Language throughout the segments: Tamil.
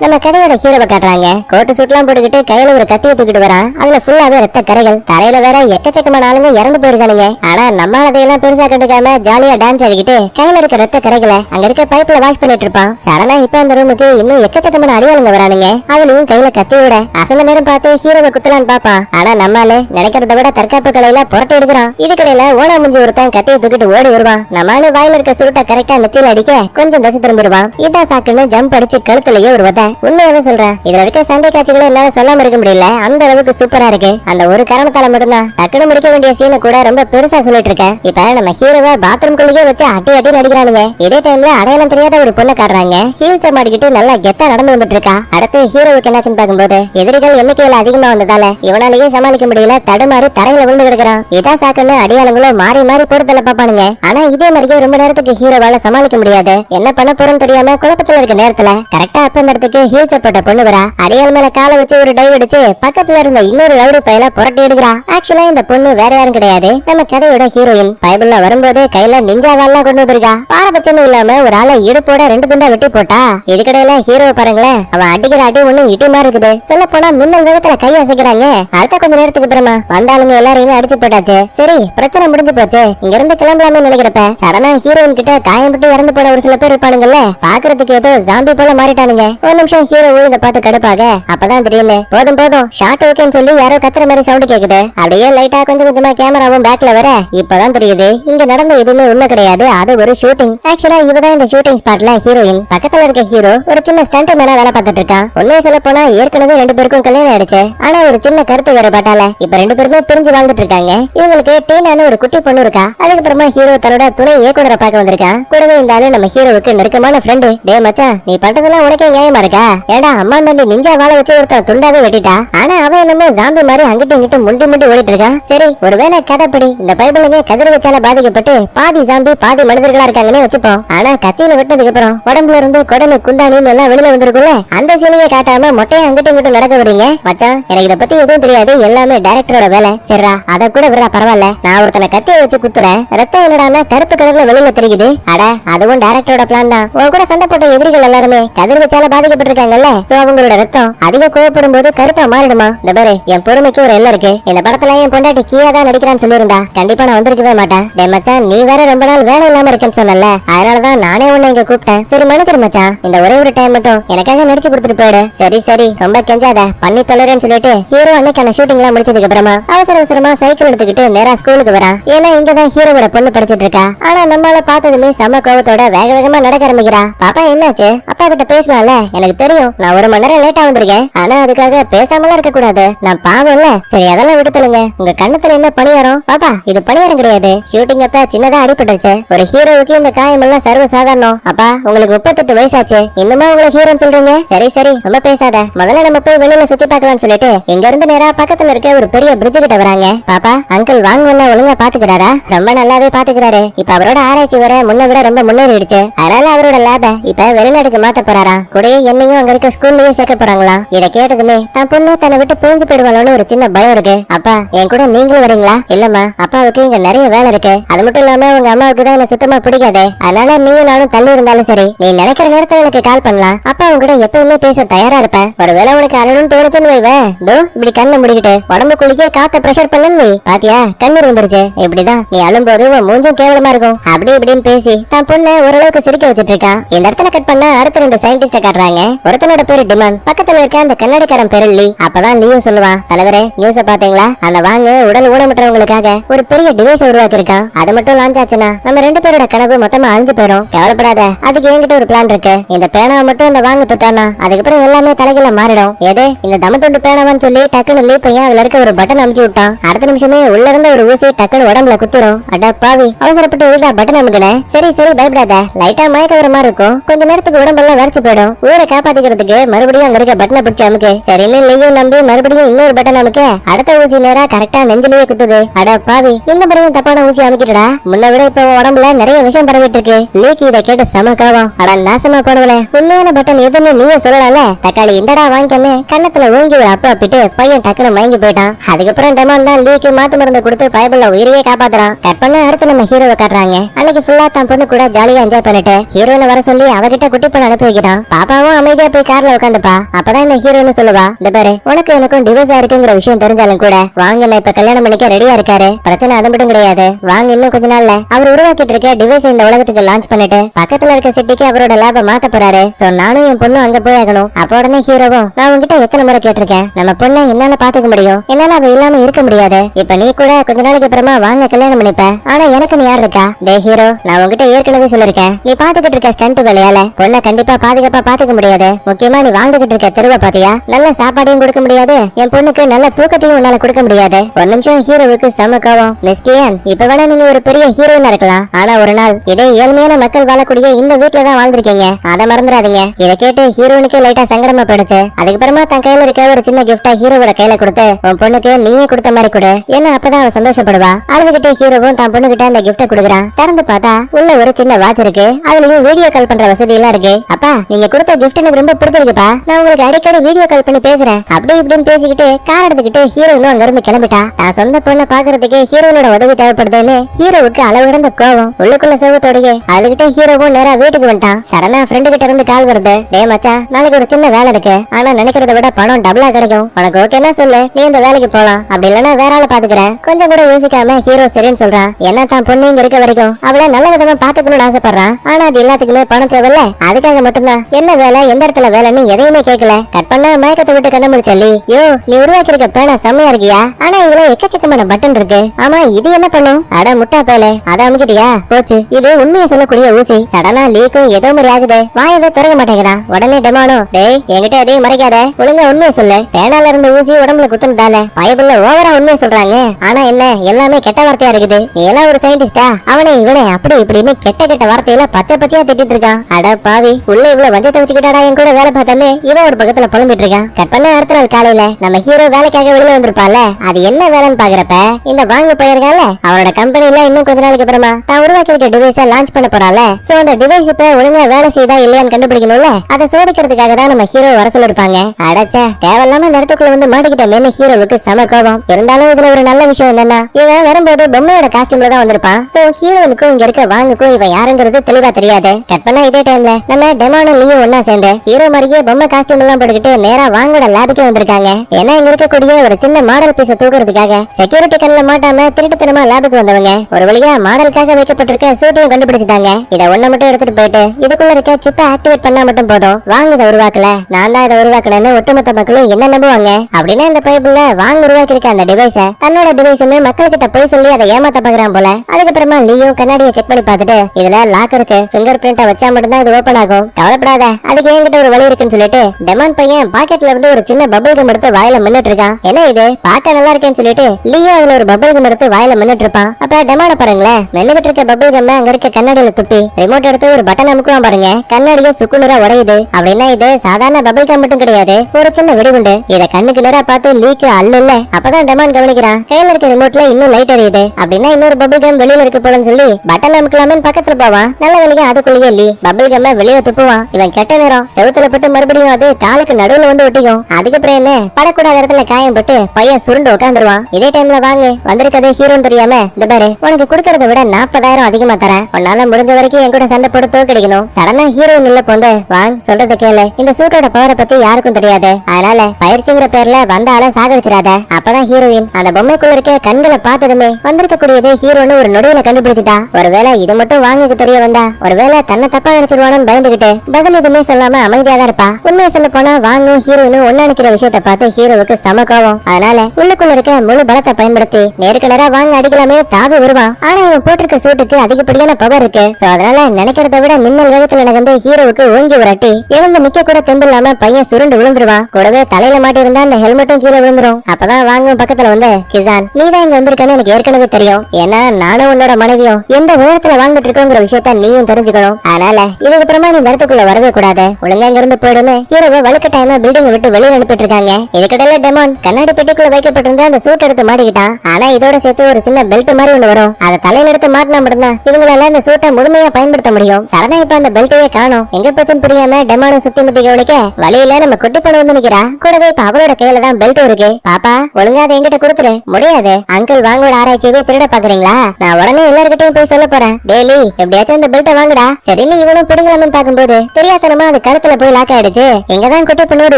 நம்ம கதையோட ஹீரோவை காட்டுறாங்க. கோட்டு சூட்லாம் போட்டுக்கிட்டு கையில ஒரு கத்தியை தூக்கிட்டு வரான் அதுல ஃபுல்லாவே ரத்த கரைகள். தரையில வேற எக்கச்சக்கமான ஆளுங்க இறந்து போயிருக்கானுங்க. ஆனா நம்ம அதையெல்லாம் பெருசா கண்டுக்காம ஜாலியா டான்ஸ் ஆடிக்கிட்டு கையில இருக்க ரத்த கரைகளை அங்க இருக்க பைப்ல வாஷ் பண்ணிட்டு இருப்பான். சடனா இப்ப அந்த ரூமுக்கு இன்னும் எக்கச்சக்கமான அடியாளுங்க வரானுங்க. அதுலயும் கையில கத்தியோட அசந்த நேரம் பார்த்து ஹீரோவை குத்தலான்னு பாப்பான் ஆனா நம்மால நினைக்கிறத விட தற்காப்பு கலையில புரட்டி எடுக்கிறான். இதுக்கடையில ஓனா முஞ்சி ஒருத்தன் கத்தியை தூக்கிட்டு ஓடி வருவான். நம்மால வாயில இருக்க சுருட்டை கரெக்டா நெத்தியில அடிக்க கொஞ்சம் தசை திரும்பிடுவான். இதான் சாக்குன்னு ஜம்ப் அடிச்சு கழுத்துலயே ஒரு வத உண்மையாவே சொல்றேன். இதுல இருக்க சண்டை காட்சிகளை என்னால சொல்லாம இருக்க முடியல. அந்த அளவுக்கு சூப்பரா இருக்கு. அந்த ஒரு காரணத்தால மட்டும்தான் டக்குனு முடிக்க வேண்டிய சீனை கூட ரொம்ப பெருசா சொல்லிட்டு இருக்கேன். இப்ப நம்ம ஹீரோவை பாத்ரூம் குள்ளேயே வச்சு அட்டி அட்டி நடிக்கிறானுங்க. இதே டைம்ல அடையாளம் தெரியாத ஒரு பொண்ணை காட்டுறாங்க. ஹீல்ஸ் மாடிக்கிட்டு நல்லா கெத்தா நடந்து வந்துட்டு இருக்கா. அடுத்து ஹீரோவுக்கு என்னாச்சுன்னு பாக்கும்போது எதிரிகள் எண்ணிக்கையில அதிகமா வந்ததால இவனாலேயே சமாளிக்க முடியல. தடுமாறி தரையில விழுந்து கிடக்குறான். இதான் சாக்குன்னு அடையாளங்களும் மாறி மாறி போடுதல பாப்பானுங்க. ஆனா இதே மாதிரியே ரொம்ப நேரத்துக்கு ஹீரோவால சமாளிக்க முடியாது. என்ன பண்ண போறோம் தெரியாம குழப்பத்துல இருக்க நேரத்துல கரெக்டா அப்ப இந்த இடத்துக்கு ஹீல்ஸ் போட்ட பொண்ணு வரா. அடியால் மேல காலை வச்சு ஒரு டைவ் அடிச்சு பக்கத்துல இருந்த இன்னொரு ரவுடி பையில புரட்டி எடுக்கிறா. ஆக்சுவலா இந்த பொண்ணு வேற யாரும் கிடையாது. நம்ம கதையோட ஹீரோயின் பைபிள்ல வரும்போது கையில நிஞ்சாவாலாம் கொண்டு வந்திருக்கா. பாரபட்சமும் இல்லாம ஒரு ஆளை இடுப்போட ரெண்டு துண்டா வெட்டி போட்டா. இதுக்கடையில ஹீரோ பாருங்களேன் அவன் அடிக்கிற அடி ஒண்ணு இடி மாதிரி இருக்குது. சொல்ல போனா மின்னல் வேகத்துல கை அசைக்கிறாங்க. அடுத்த கொஞ்ச நேரத்துக்கு அப்புறமா வந்தாலுங்க எல்லாரையுமே அடிச்சு போட்டாச்சு. சரி பிரச்சனை முடிஞ்சு போச்சு. இங்க இருந்து கிளம்பலாமே நினைக்கிறப்ப சடனா ஹீரோயின் கிட்ட காயம்பட்டு இறந்து போன ஒரு சில பேர் இருப்பானுங்கல்ல. பாக்குறதுக்கு ஏதோ ஜாம்பி போல மாறிட்டானுங்க. ஒரு நிமிஷம் ஹீரோ இதை பார்த்து கடுப்பாக அப்பதான் திடீர்னு போதும் போதும். ஷார்ட் ஓகேன்னு சொல்லி யாரோ கத்துற மாதிரி சவுண்ட் கேக்குது. அப்படியே லைட்டா கொஞ்சம் கொஞ்சமா கேமராவும் பேக்ல வர இப்பதான் தெரியுது. இங்க நடந்த எதுவுமே உண்மை கிடையாது. அது ஒரு ஷூட்டிங் ஆக்சுவலா இவதான் இந்த ஷூட்டிங் ஸ்பாட்ல ஹீரோயின் பக்கத்துல இருக்க ஹீரோ ஒரு சின்ன ஸ்டண்ட் மேல வேலை பார்த்துட்டு இருக்கான். உண்மையை சொல்ல போனா ஏற்கனவே ரெண்டு பேருக்கும் கல்யாணம் ஆயிடுச்சு. ஆனா ஒரு சின்ன கருத்து வேறுபாட்டால இப்ப ரெண்டு பேருமே பிரிஞ்சு வாழ்ந்துட்டு இருக்காங்க. இவங்களுக்கு டீனான்னு ஒரு குட்டி பொண்ணு இருக்கா? அதுக்கப்புறமா ஹீரோ தன்னோட துணை இயக்குனரை பார்க்க வந்திருக்கான். கூடவே இந்த ஆளு நம்ம ஹீரோவுக்கு நெருக்கமான ஃப்ரெண்டு டே மச்சா நீ பண்றதெல்லாம் உனக்கே நியாயமா? இருக்கா? ஏடா அம்மா தண்டி நிஞ்சா வாழ வச்சு ஒருத்தன் துண்டாவே வெட்டிட்டா? ஆனா அவன் என்னமோ ஜாம்பி மாதிரி அங்கிட்டு இங்கிட்டு முண்டி முண்டி ஓடிட்டு இருக்கான் சரி ஒருவேளை கதைப்படி இந்த பைபிளுங்க கதிர் வச்சால பாதிக்கப்பட்டு பாதி ஜாம்பி பாதி மனிதர்களா இருக்காங்கன்னு வச்சுப்போம். ஆனா கத்தியில வெட்டதுக்கு அப்புறம் உடம்புல இருந்து குடலு குண்டானின்னு எல்லாம் வெளியில வந்திருக்கும்ல அந்த சீனையை காட்டாம மொட்டையை அங்கிட்டு இங்கிட்டு நடக்க விடுங்க மச்சான் எனக்கு இத பத்தி எதுவும் தெரியாது எல்லாமே டைரக்டரோட வேலை. சரிடா அத கூட விடுறா பரவாயில்ல. நான் ஒருத்தனை கத்தியை வச்சு குத்துறேன் ரத்தம் என்னடான்னா கருப்பு கலர்ல வெளியில தெரியுது. அட அதுவும் டைரக்டரோட பிளான் தான். உன் கூட சண்டை போட்ட எதிரிகள் எல்லாருமே கதிர் வச்சால பாதிக்க பாதிக்கப்பட்டிருக்காங்கல்ல சோ அவங்களோட ரத்தம் அதிக கோவப்படும் போது கருப்பா மாறிடுமா? இந்த பாரு என் பொறுமைக்கு ஒரு எல்லாம் இருக்கு. இந்த படத்துல என் பொண்டாட்டி கீழே தான் நடிக்கிறான்னு சொல்லியிருந்தா கண்டிப்பா நான் வந்திருக்கவே மாட்டேன். டே மச்சான் நீ வேற ரொம்ப நாள் வேலை இல்லாம இருக்கேன்னு சொன்னல அதனாலதான் நானே உன்னை இங்க கூப்பிட்டேன். சரி மன்னிச்சிரு மச்சான் இந்த ஒரே ஒரு டைம் மட்டும் எனக்காக நடிச்சு கொடுத்துட்டு போயிடு. சரி சரி ரொம்ப கெஞ்சாத. பண்ணி தொலைறேன்னு சொல்லிட்டு ஹீரோ அன்னைக்கான ஷூட்டிங் எல்லாம் முடிச்சதுக்கு அப்புறமா அவசர அவசரமா சைக்கிள் எடுத்துக்கிட்டு நேரா ஸ்கூலுக்கு வரான். ஏன்னா இங்கதான் ஹீரோவோட பொண்ணு படிச்சிட்டு இருக்கா. ஆனா நம்மள பார்த்ததுமே செம கோவத்தோட வேக வேகமா நடக்க ஆரம்பிக்கிறா. பாப்பா என்னாச்சு? அப்பா கிட்ட பேசலாம்ல? எனக்கு தெரியும் நான் ஒரு மணி நேரம் லேட்டா வந்திருக்கேன். ஆனா அதுக்காக பேசாமலாம் இருக்க கூடாது நான் பாவம்ல. சரி அதெல்லாம் விடுத்தலுங்க உங்க கண்ணத்துல என்ன பணியாரம்? பாப்பா இது பணியாரம் கிடையாது. ஷூட்டிங் அப்ப சின்னதா அடிபட்டுச்சு ஒரு ஹீரோவுக்கு இந்த காயம் எல்லாம் சர்வ சாதாரணம் அப்பா உங்களுக்கு முப்பத்தெட்டு வயசாச்சு. இன்னுமா உங்களை ஹீரோன்னு சொல்றீங்க? சரி சரி ரொம்ப பேசாத. முதல்ல நம்ம போய் வெளியில சுத்தி பார்க்கலாம்னு சொல்லிட்டு இங்க இருந்து நேரா பக்கத்துல இருக்க ஒரு பெரிய பிரிட்ஜ் கிட்ட வராங்க. பாப்பா அங்கிள் வாங்குவெல்லாம் ஒழுங்கா பாத்துக்கிறாரா? ரொம்ப நல்லாவே பாத்துக்கிறாரு. இப்ப அவரோட ஆராய்ச்சி வர முன்ன விட ரொம்ப முன்னேறிடுச்சு. அதனால அவரோட லேப இப்ப வெளிநாட்டுக்கு மாத்த போறாரா கூடயே என்னையும் அங்க இருக்க ஸ்கூல்லயே சேர்க்க போறாங்களா? இத கேட்டதுமே தன் பொண்ணு தன்னை விட்டு பூஞ்சு போயிடுவாளோன்னு ஒரு சின்ன பயம் இருக்கு. அப்பா என் கூட நீங்களும் வரீங்களா? இல்லம்மா அப்பாவுக்கு இங்க நிறைய வேலை இருக்கு. அது மட்டும் இல்லாம உங்க அம்மாவுக்கு தான் என்ன சுத்தமா பிடிக்காது. அதனால நீயும் நானும் தள்ளி இருந்தாலும் சரி. நீ நினைக்கிற நேரத்துல எனக்கு கால் பண்ணலாம். அப்பா உங்ககிட்ட கூட எப்பவுமே பேச தயாரா இருப்பேன். ஒருவேளை உனக்கு அழணும்னு தோணுச்சுன்னு வைவேன் தோ இப்படி கண்ணை முடிக்கிட்டு உடம்புக்குள்ளேயே காத்த பிரஷர் பண்ணு நீ பாத்தியா? கண்ணீர் வந்துருச்சு இப்படிதான் நீ அழும்போது உன் மூஞ்சும் கேவலமா இருக்கும். அப்படி இப்படின்னு பேசி தான் பொண்ணை ஓரளவுக்கு சிரிக்க வச்சிட்டு இருக்கான். இந்த இடத்துல கட் பண்ண அடுத்த ரெண்டு சயின்டிஸ்ட காட்டுறாங்க. ஒருத்தனோட பேரு டிமான். பக்கத்துல இருக்க அந்த கண்ணாடிக்காரன் பேரு லீ. அப்பதான் லீயும் சொல்லுவான் தலைவரே நியூஸ பாத்தீங்களா? அந்த வாங்க உடல் ஊனமுற்றவங்களுக்காக ஒரு பெரிய டிவைஸ் உருவாக்கி இருக்கான் அது மட்டும் லான்ச் ஆச்சுன்னா நம்ம ரெண்டு பேரோட கனவு மொத்தமா அழிஞ்சு போயிடும் கவலைப்படாத அதுக்கு என்கிட்ட ஒரு பிளான் இருக்கு. இந்த பேனாவை மட்டும் இந்த வாங்க தொட்டானா அதுக்கப்புறம் எல்லாமே தலைகீழ மாறிடும். எது இந்த தமத்துண்டு பேனாவான்னு சொல்லி டக்குன்னு லீ பையன் அதுல இருக்க ஒரு பட்டன் அமுக்கி விட்டான். அடுத்த நிமிஷமே உள்ள இருந்த ஒரு ஊசி டக்குன்னு உடம்புல குத்திரும். அட பாவி. அவசரப்பட்டு உள்ள பட்டன் அமுக்கினேன் சரி சரி பயப்படாத. லைட்டா மயக்க வர மாதிரி இருக்கும். கொஞ்ச நேரத்துக்கு உடம்பெல்லாம் வரைச்சு போயிடும். ஊரை காப்பாத்திக்கிறதுக்கு மறுபடியும் அங்க இருக்க பட்டனை பிடிச்சு அமுக்கு. சரின்னு லீயும் நம்பி மறுபடியும் இன்னொரு பட்டன் அமுக்க. அடுத்த ஊசி நேரா கரெக்டா நெஞ்சிலேயே குத்துது. அட பாவி இந்த முறையும் தப்பான ஊசி அமுக்கிட்டுடா முன்ன விட இப்ப உடம்புல நிறைய விஷயம் பரவிட்டு இருக்கு லீக்கி இதை கேட்டு செம கோவம் அட நாசமா போனவளே உண்மையான பட்டன் எதுன்னு நீயே சொல்லலாம்ல? தக்காளி இந்தடா வாங்கிக்கன்னு? கண்ணத்துல ஓங்கி ஒரு அப்பா அப்பிட்டு பையன் டக்குனு மயங்கி போயிட்டான். அதுக்கப்புறம் டெமான் தான் லீக்கு மாத்து மருந்து கொடுத்து பயபுள்ள உயிரையே காப்பாத்துறான். கட் பண்ண அடுத்து நம்ம ஹீரோவை காட்டுறாங்க. அன்னைக்கு ஃபுல்லா தான் பொண்ணு கூட ஜாலியா என்ஜாய் பண்ணிட்டு ஹீரோயின வர சொல்லி அவகிட்ட குட்டி பொண்ணு அனுப்பி வைக்கிறான். பாப்பாவும் அவன் அமைதியா போய் கார்ல உட்காந்துப்பா அப்பதான் இந்த ஹீரோன்னு சொல்லுவா. இந்த பாரு உனக்கு எனக்கும் டிவோர்ஸ் ஆயிருக்குங்கிற விஷயம் தெரிஞ்சாலும் கூட வாங்க நான் இப்ப கல்யாணம் பண்ணிக்க ரெடியா இருக்காரு. பிரச்சனை அது மட்டும் கிடையாது. வாங்க இன்னும் கொஞ்ச நாள்ல. அவர் உருவாக்கிட்டு இருக்க டிவைஸ் இந்த உலகத்துக்கு லான்ச் பண்ணிட்டு பக்கத்துல இருக்க சிட்டிக்கு அவரோட லேப மாத்த போறாரு. சோ நானும் என் பொண்ணும் அங்க போய் ஆகணும் அப்ப உடனே ஹீரோவும் நான் உங்ககிட்ட எத்தனை முறை கேட்டிருக்கேன்? நம்ம பொண்ணை என்னால பாத்துக்க முடியும். என்னால அவ இல்லாம இருக்க முடியாது. இப்ப நீ கூட கொஞ்ச நாளைக்கு அப்புறமா வாங்க கல்யாணம் பண்ணிப்ப. ஆனா எனக்கு நீ யார் இருக்கா? டே ஹீரோ நான் உங்ககிட்ட ஏற்கனவே சொல்லிருக்கேன். நீ பாத்துக்கிட்டு இருக்க ஸ்டண்ட் வேலையால பொண்ணை கண்டிப்பா பாதுகாப்பா பாத்துக்க முடியாது. முக்கியமா நீ வாழ்ந்துகிட்டு இருக்க தெருவை பாத்தியா? நல்ல சாப்பாடையும் கொடுக்க முடியாது. என் பொண்ணுக்கு நல்ல தூக்கத்தையும் உன்னால கொடுக்க முடியாது. ஒரு நிமிஷம் ஹீரோவுக்கு செம கோவம். மிஸ்கியன் இப்ப வேணா நீங்க ஒரு பெரிய ஹீரோயினா இருக்கலாம். ஆனா ஒரு நாள் இதே ஏழ்மையான மக்கள் வாழக்கூடிய இந்த வீட்டுல தான் வாழ்ந்திருக்கீங்க. அதை மறந்துடாதீங்க. இதை கேட்டு ஹீரோனுக்கு லைட்டா சங்கடமா போயிடுச்சு. அதுக்கப்புறமா தன் கையில இருக்க ஒரு சின்ன கிஃப்டா ஹீரோவோட கையில கொடுத்து உன் பொண்ணுக்கு நீயே கொடுத்த மாதிரி கொடு. ஏன்னா அப்பதான் அவ சந்தோஷப்படுவா? அழுதுகிட்டே ஹீரோவும் தான் பொண்ணுகிட்ட அந்த கிஃப்ட கொடுக்குறான். திறந்து பார்த்தா உள்ள ஒரு சின்ன வாட்ச் இருக்கு. அதுலயும் வீடியோ கால் பண்ற வசதி எல்லாம் இருக்கு. அப்பா நீங்க கொடுத்த கிஃப்ட் எனக்கு ரொம்ப பிடிச்சிருக்குப்பா நான் உங்களுக்கு அடிக்கடி வீடியோ கால் பண்ணி பேசுறேன். அப்படி இப்படின்னு பேசிக்கிட்டு கார் எடுத்துக்கிட்டு ஹீரோயினும் அங்க இருந்து கிளம்பிட்டா. நான் சொந்த பொண்ணை பாக்குறதுக்கு ஹீரோயினோட உதவி தேவைப்படுதுன்னு ஹீரோவுக்கு அளவு கடந்த கோவம் உள்ளுக்குள்ள சோகத்தோடயே அதுகிட்ட ஹீரோவும் நேரா வீட்டுக்கு வந்துட்டான். சடனா ஃப்ரெண்டு கிட்ட இருந்து கால் வருது. டே மச்சா நாளைக்கு ஒரு சின்ன வேலை இருக்கு. ஆனா நினைக்கிறத விட பணம் டபுளா கிடைக்கும். உனக்கு ஓகேன்னா சொல்லு. நீ இந்த வேலைக்கு போலாம். அப்படி இல்லைன்னா வேற ஆளை பாத்துக்கிறேன் கொஞ்சம் கூட யோசிக்காம ஹீரோ சரின்னு சொல்றான் என்ன தான் பொண்ணு இங்க இருக்க வரைக்கும்? அவளை நல்ல விதமா பாத்துக்கணும்னு ஆசைப்படுறான். ஆனா அது எல்லாத்துக்குமே பணம் தேவையில்ல. அதுக்காக மட்டும்தான். என்ன வேலை? எந்த இடத்துல வேலைன்னு எதையுமே கேட்கல கட் பண்ணா மயக்கத்தை விட்டு கண்ண முடிச்சல்லி யோ நீ உருவாக்கி இருக்க பேனா செம்மையா இருக்கியா? ஆனா இதுல எக்கச்சக்கமான பட்டன் இருக்கு. ஆமா இது என்ன பண்ணும்? அட முட்டா பேலே. அத அமுக்கிட்டியா? போச்சு. இது உண்மையை சொல்லக்கூடிய ஊசி. சடனா லீக்கும் ஏதோ மாதிரி ஆகுது. வாயவே திறக்க மாட்டேங்கிறான் உடனே டெமானோ. டேய் என்கிட்ட எதையும் மறைக்காத. ஒழுங்கா உண்மையை சொல்லு. பேனால இருந்த ஊசி உடம்புல குத்துனதால. பயபுள்ள ஓவரா உண்மையை சொல்றாங்க. ஆனா என்ன எல்லாமே கெட்ட வார்த்தையா இருக்குது. நீ எல்லாம் ஒரு சயின்டிஸ்டா அவனை இவனை அப்படி இப்படின்னு கெட்ட கெட்ட வார்த்தையில பச்சை பச்சையா திட்டிட்டு இருக்கான். அட பாவி உள்ள இவ்வளவு வஞ்சத்தை என்னடா என் கூட வேலை பார்த்தாமே இவன் ஒரு பக்கத்துல புலம்பிட்டு இருக்கான் கட் பண்ண அடுத்த நாள் காலையில நம்ம ஹீரோ வேலைக்காக வெளியே வந்திருப்பால அது என்ன வேலைன்னு பாக்குறப்ப இந்த வாங்க போயிருக்கால அவரோட கம்பெனில இன்னும் கொஞ்ச நாளைக்கு அப்புறமா தான் உருவாக்கி இருக்க டிவைஸ லான்ச் பண்ண போறால சோ அந்த டிவைஸ் இப்ப ஒழுங்கா வேலை செய்தா இல்லையான்னு கண்டுபிடிக்கணும்ல? அதை சோதிக்கிறதுக்காக தான் நம்ம ஹீரோ வர சொல்லிருப்பாங்க அடச்ச தேவையில்லாம இந்த இடத்துக்குள்ள வந்து மாட்டிக்கிட்டமேனு ஹீரோவுக்கு சம கோபம். இருந்தாலும் இதுல ஒரு நல்ல விஷயம் என்னன்னா இவன் வரும்போது பொம்மையோட காஸ்டியூம்ல தான் வந்திருப்பான். சோ ஹீரோனுக்கும் இங்க இருக்க வாங்குக்கும் இவன் யாருங்கிறது தெளிவா தெரியாது. கட் பண்ணா இதே டைம்ல நம்ம டெமானும் லீயும் ஒன்னா சேர்ந்து ஹீரோ மாதிரியே பொம்மை காஸ்டியூம் எல்லாம் போட்டுக்கிட்டு நேரா வாங்கோட லேபுக்கே வந்திருக்காங்க. ஏன்னா இங்க இருக்கக்கூடிய ஒரு சின்ன மாடல் பீஸ தூக்குறதுக்காக செக்யூரிட்டி கண்ணில் மாட்டாம திருட்டுத்தனமா லேபுக்கு வந்தவங்க. ஒரு வழியா மாடலுக்காக வைக்கப்பட்டிருக்க சூட்டையும் கண்டுபிடிச்சிட்டாங்க. இதை ஒண்ணு மட்டும் எடுத்துட்டு போயிட்டு இதுக்குள்ள இருக்க சிப்பை ஆக்டிவேட் பண்ணா மட்டும் போதும். வாங்க இதை உருவாக்கல. நான் தான் இதை உருவாக்கணும்னு ஒட்டுமொத்த மக்களும் என்ன நம்புவாங்க? அப்படின்னா இந்த பைப்புல வாங்க உருவாக்கி இருக்க அந்த டிவைஸ தன்னோட டிவைஸ்னு மக்கள்கிட்ட போய் சொல்லி அதை ஏமாத்த பாக்குறான் போல. அதுக்கப்புறமா லீயும் கண்ணாடியை செக் பண்ணி பார்த்துட்டு இதுல லாக் இருக்கு. பிங்கர் பிரிண்ட வச்சா மட்டும் தான் இது ஓபன் ஆகும். கவலைப்படாத. அதுக்கு என்கிட்ட ஒரு வழி இருக்குன்னு சொல்லிட்டு டெமான் பையன் பாக்கெட்ல இருந்து ஒரு சின்ன பபிள் கம் எடுத்து வாயில மின்னுட்டு இருக்கான். என்ன இது? பார்க்க நல்லா இருக்கேன்னு சொல்லிட்டு லியோ அதுல ஒரு பபிள் கம் எடுத்து வாயில மின்னுட்டு இருப்பான். அப்ப டெமான பாருங்களேன். மென்னுகிட்டு இருக்க பபிள் கம் அங்க இருக்க கண்ணாடியில துப்பி ரிமோட் எடுத்து ஒரு பட்டன் அமுக்குவான் பாருங்க. கண்ணாடியே சுக்குநூறா உடையுது. அப்படின்னா இது? சாதாரண பபிள் கம் மட்டும் கிடையாது. ஒரு சின்ன வெடிகுண்டு. இத கண்ணுக்கு நேரா பார்த்து லீக்கு அல்ல இல்ல அப்பதான் டெமான் கவனிக்கிறான். கையில இருக்க ரிமோட்ல இன்னும் லைட் எரியுது. அப்படின்னா இன்னொரு பபிள் கம் வெளியில இருக்கு போலன்னு சொல்லி பட்டன் அமுக்கலாமே பக்கத்துல போவான். நல்ல வேலைக்கு அதுக்குள்ளேயே லீ. பபிள் கம்ம வெளியே துப்புவான். இவன் கெட்ட நேரம். செவுத்துல பட்டு மறுபடியும் அது காலுக்கு நடுவுல வந்து ஒட்டிக்கும். அதுக்கப்புறம் என்ன? படக்கூடாத இடத்துல காயம் பட்டு பையன் சுருண்டு உட்காந்துருவான் இதே டைம்ல வாங்க. வந்திருக்கதே ஹீரோன்னு தெரியாம இந்த பாரு உனக்கு கொடுக்கறத விட நாற்பதாயிரம் அதிகமா தரேன். உன்னால முடிஞ்ச வரைக்கும் என் கூட சண்டை போட்டு தோக்கடிக்கணும். சடனா ஹீரோயின் உள்ள போந்த வாங்க சொல்றத கேளு. இந்த சூட்டோட பவரை பத்தி யாருக்கும் தெரியாது. அதனால பயிற்சிங்கிற பேர்ல வந்த ஆள சாகடிச்சிடாத அப்பதான் ஹீரோயின் அந்த பொம்மைக்குள்ள இருக்க கண்களை பார்த்ததுமே வந்திருக்கக்கூடியது ஹீரோன்னு ஒரு நொடியில கண்டுபிடிச்சிட்டா. ஒருவேளை இது மட்டும் வாங்குக்கு தெரிய வந்தா ஒருவேளை தன்னை தப்பா நினைச்சிருவானு பயந்துகிட்டு பதில் எதுவுமே சொல்லாம அமைதியா தான் இருப்பா. உண்மையை சொல்ல போனா வாங்கும் ஹீரோயினும் ஒண்ணு நிக்கிற விஷயத்த பார்த்து ஹீரோவுக்கு சம கோவம். அதனால உள்ளுக்குள்ள இருக்க முழு பலத்தை பயன்படுத்தி நேருக்கு நேரா வாங்க அடிக்கலாமே தாவி வருவான் ஆனா இவன் போட்டிருக்க சூட்டுக்கு அதிகப்படியான பவர் இருக்கு. சோ அதனால நினைக்கிறத விட மின்னல் வேகத்துல நடந்து ஹீரோவுக்கு ஓங்கி உரட்டி எழுந்து நிக்க கூட தெம்பு இல்லாம பையன் சுருண்டு விழுந்துருவான் கூடவே தலையில மாட்டிருந்தா அந்த ஹெல்மெட்டும் கீழே விழுந்துரும். அப்பதான் வாங்கும் பக்கத்துல வந்து கிசான் நீ தான் இங்க வந்திருக்கன்னு எனக்கு ஏற்கனவே தெரியும். ஏன்னா நானும் உன்னோட மனைவியும் எந்த உயரத்துல வாழ்ந்துட்டு இருக்கோங்கிற விஷயத்த நீயும் தெரிஞ்சுக்கணும். அதனால இதுக்கு அப்புறமா நீ மரத்துக்குள்ள வரவே கூடாது. ஒழுங்கா இங்க இருந்து போயிடுன்னு ஹீரோவை வலுக்கட்டாயமா பில்டிங் விட்டு வெளியில அனுப்பிட்டு இருக்காங்க இதுக்கிடையில டெமான் கண்ணாடி பெட்டிக்குள்ள வைக்கப்பட்டிருந்த அந்த சூட் எடுத்து மாட்டிக்கிட்டான். ஆனா இதோட சேர்த்து ஒரு சின்ன பெல்ட் மாதிரி ஒண்ணு வரும். அதை தலையில எடுத்து மாட்டினா மட்டும்தான் இவங்களால அந்த சூட்டை முழுமையா பயன்படுத்த முடியும். சரணா இப்ப அந்த பெல்ட்டையே காணும். எங்க போச்சுன்னு புரியாம டெமானும் சுத்தி முத்தி கவனிக்க வழியில நம்ம குட்டி பண்ண வந்து நிக்கிறா. கூடவே இப்ப அவளோட கையில தான் பெல்ட் இருக்கு. பாப்பா ஒழுங்கா அதை எங்கிட்ட கொடுத்துரு. முடியாது. அங்கிள் வாங்கோட ஆராய்ச்சியவே திருட பாக்குறீங்களா? நான் உடனே எல்லார்கிட்டயும் போய் சொல்ல போறேன். டெய்லி எப்படியாச்சும் அந்த பெல்ட்டை வாங்குடா. சரி நீ இவனும் பிடுங்கலாமன்னு பாக்கும்போது தெரியாதனமா அது கழுத்துல போய் லாக் ஆயிடுச்சு. இங்கதான் குட்டி பொண்ணு ஒரு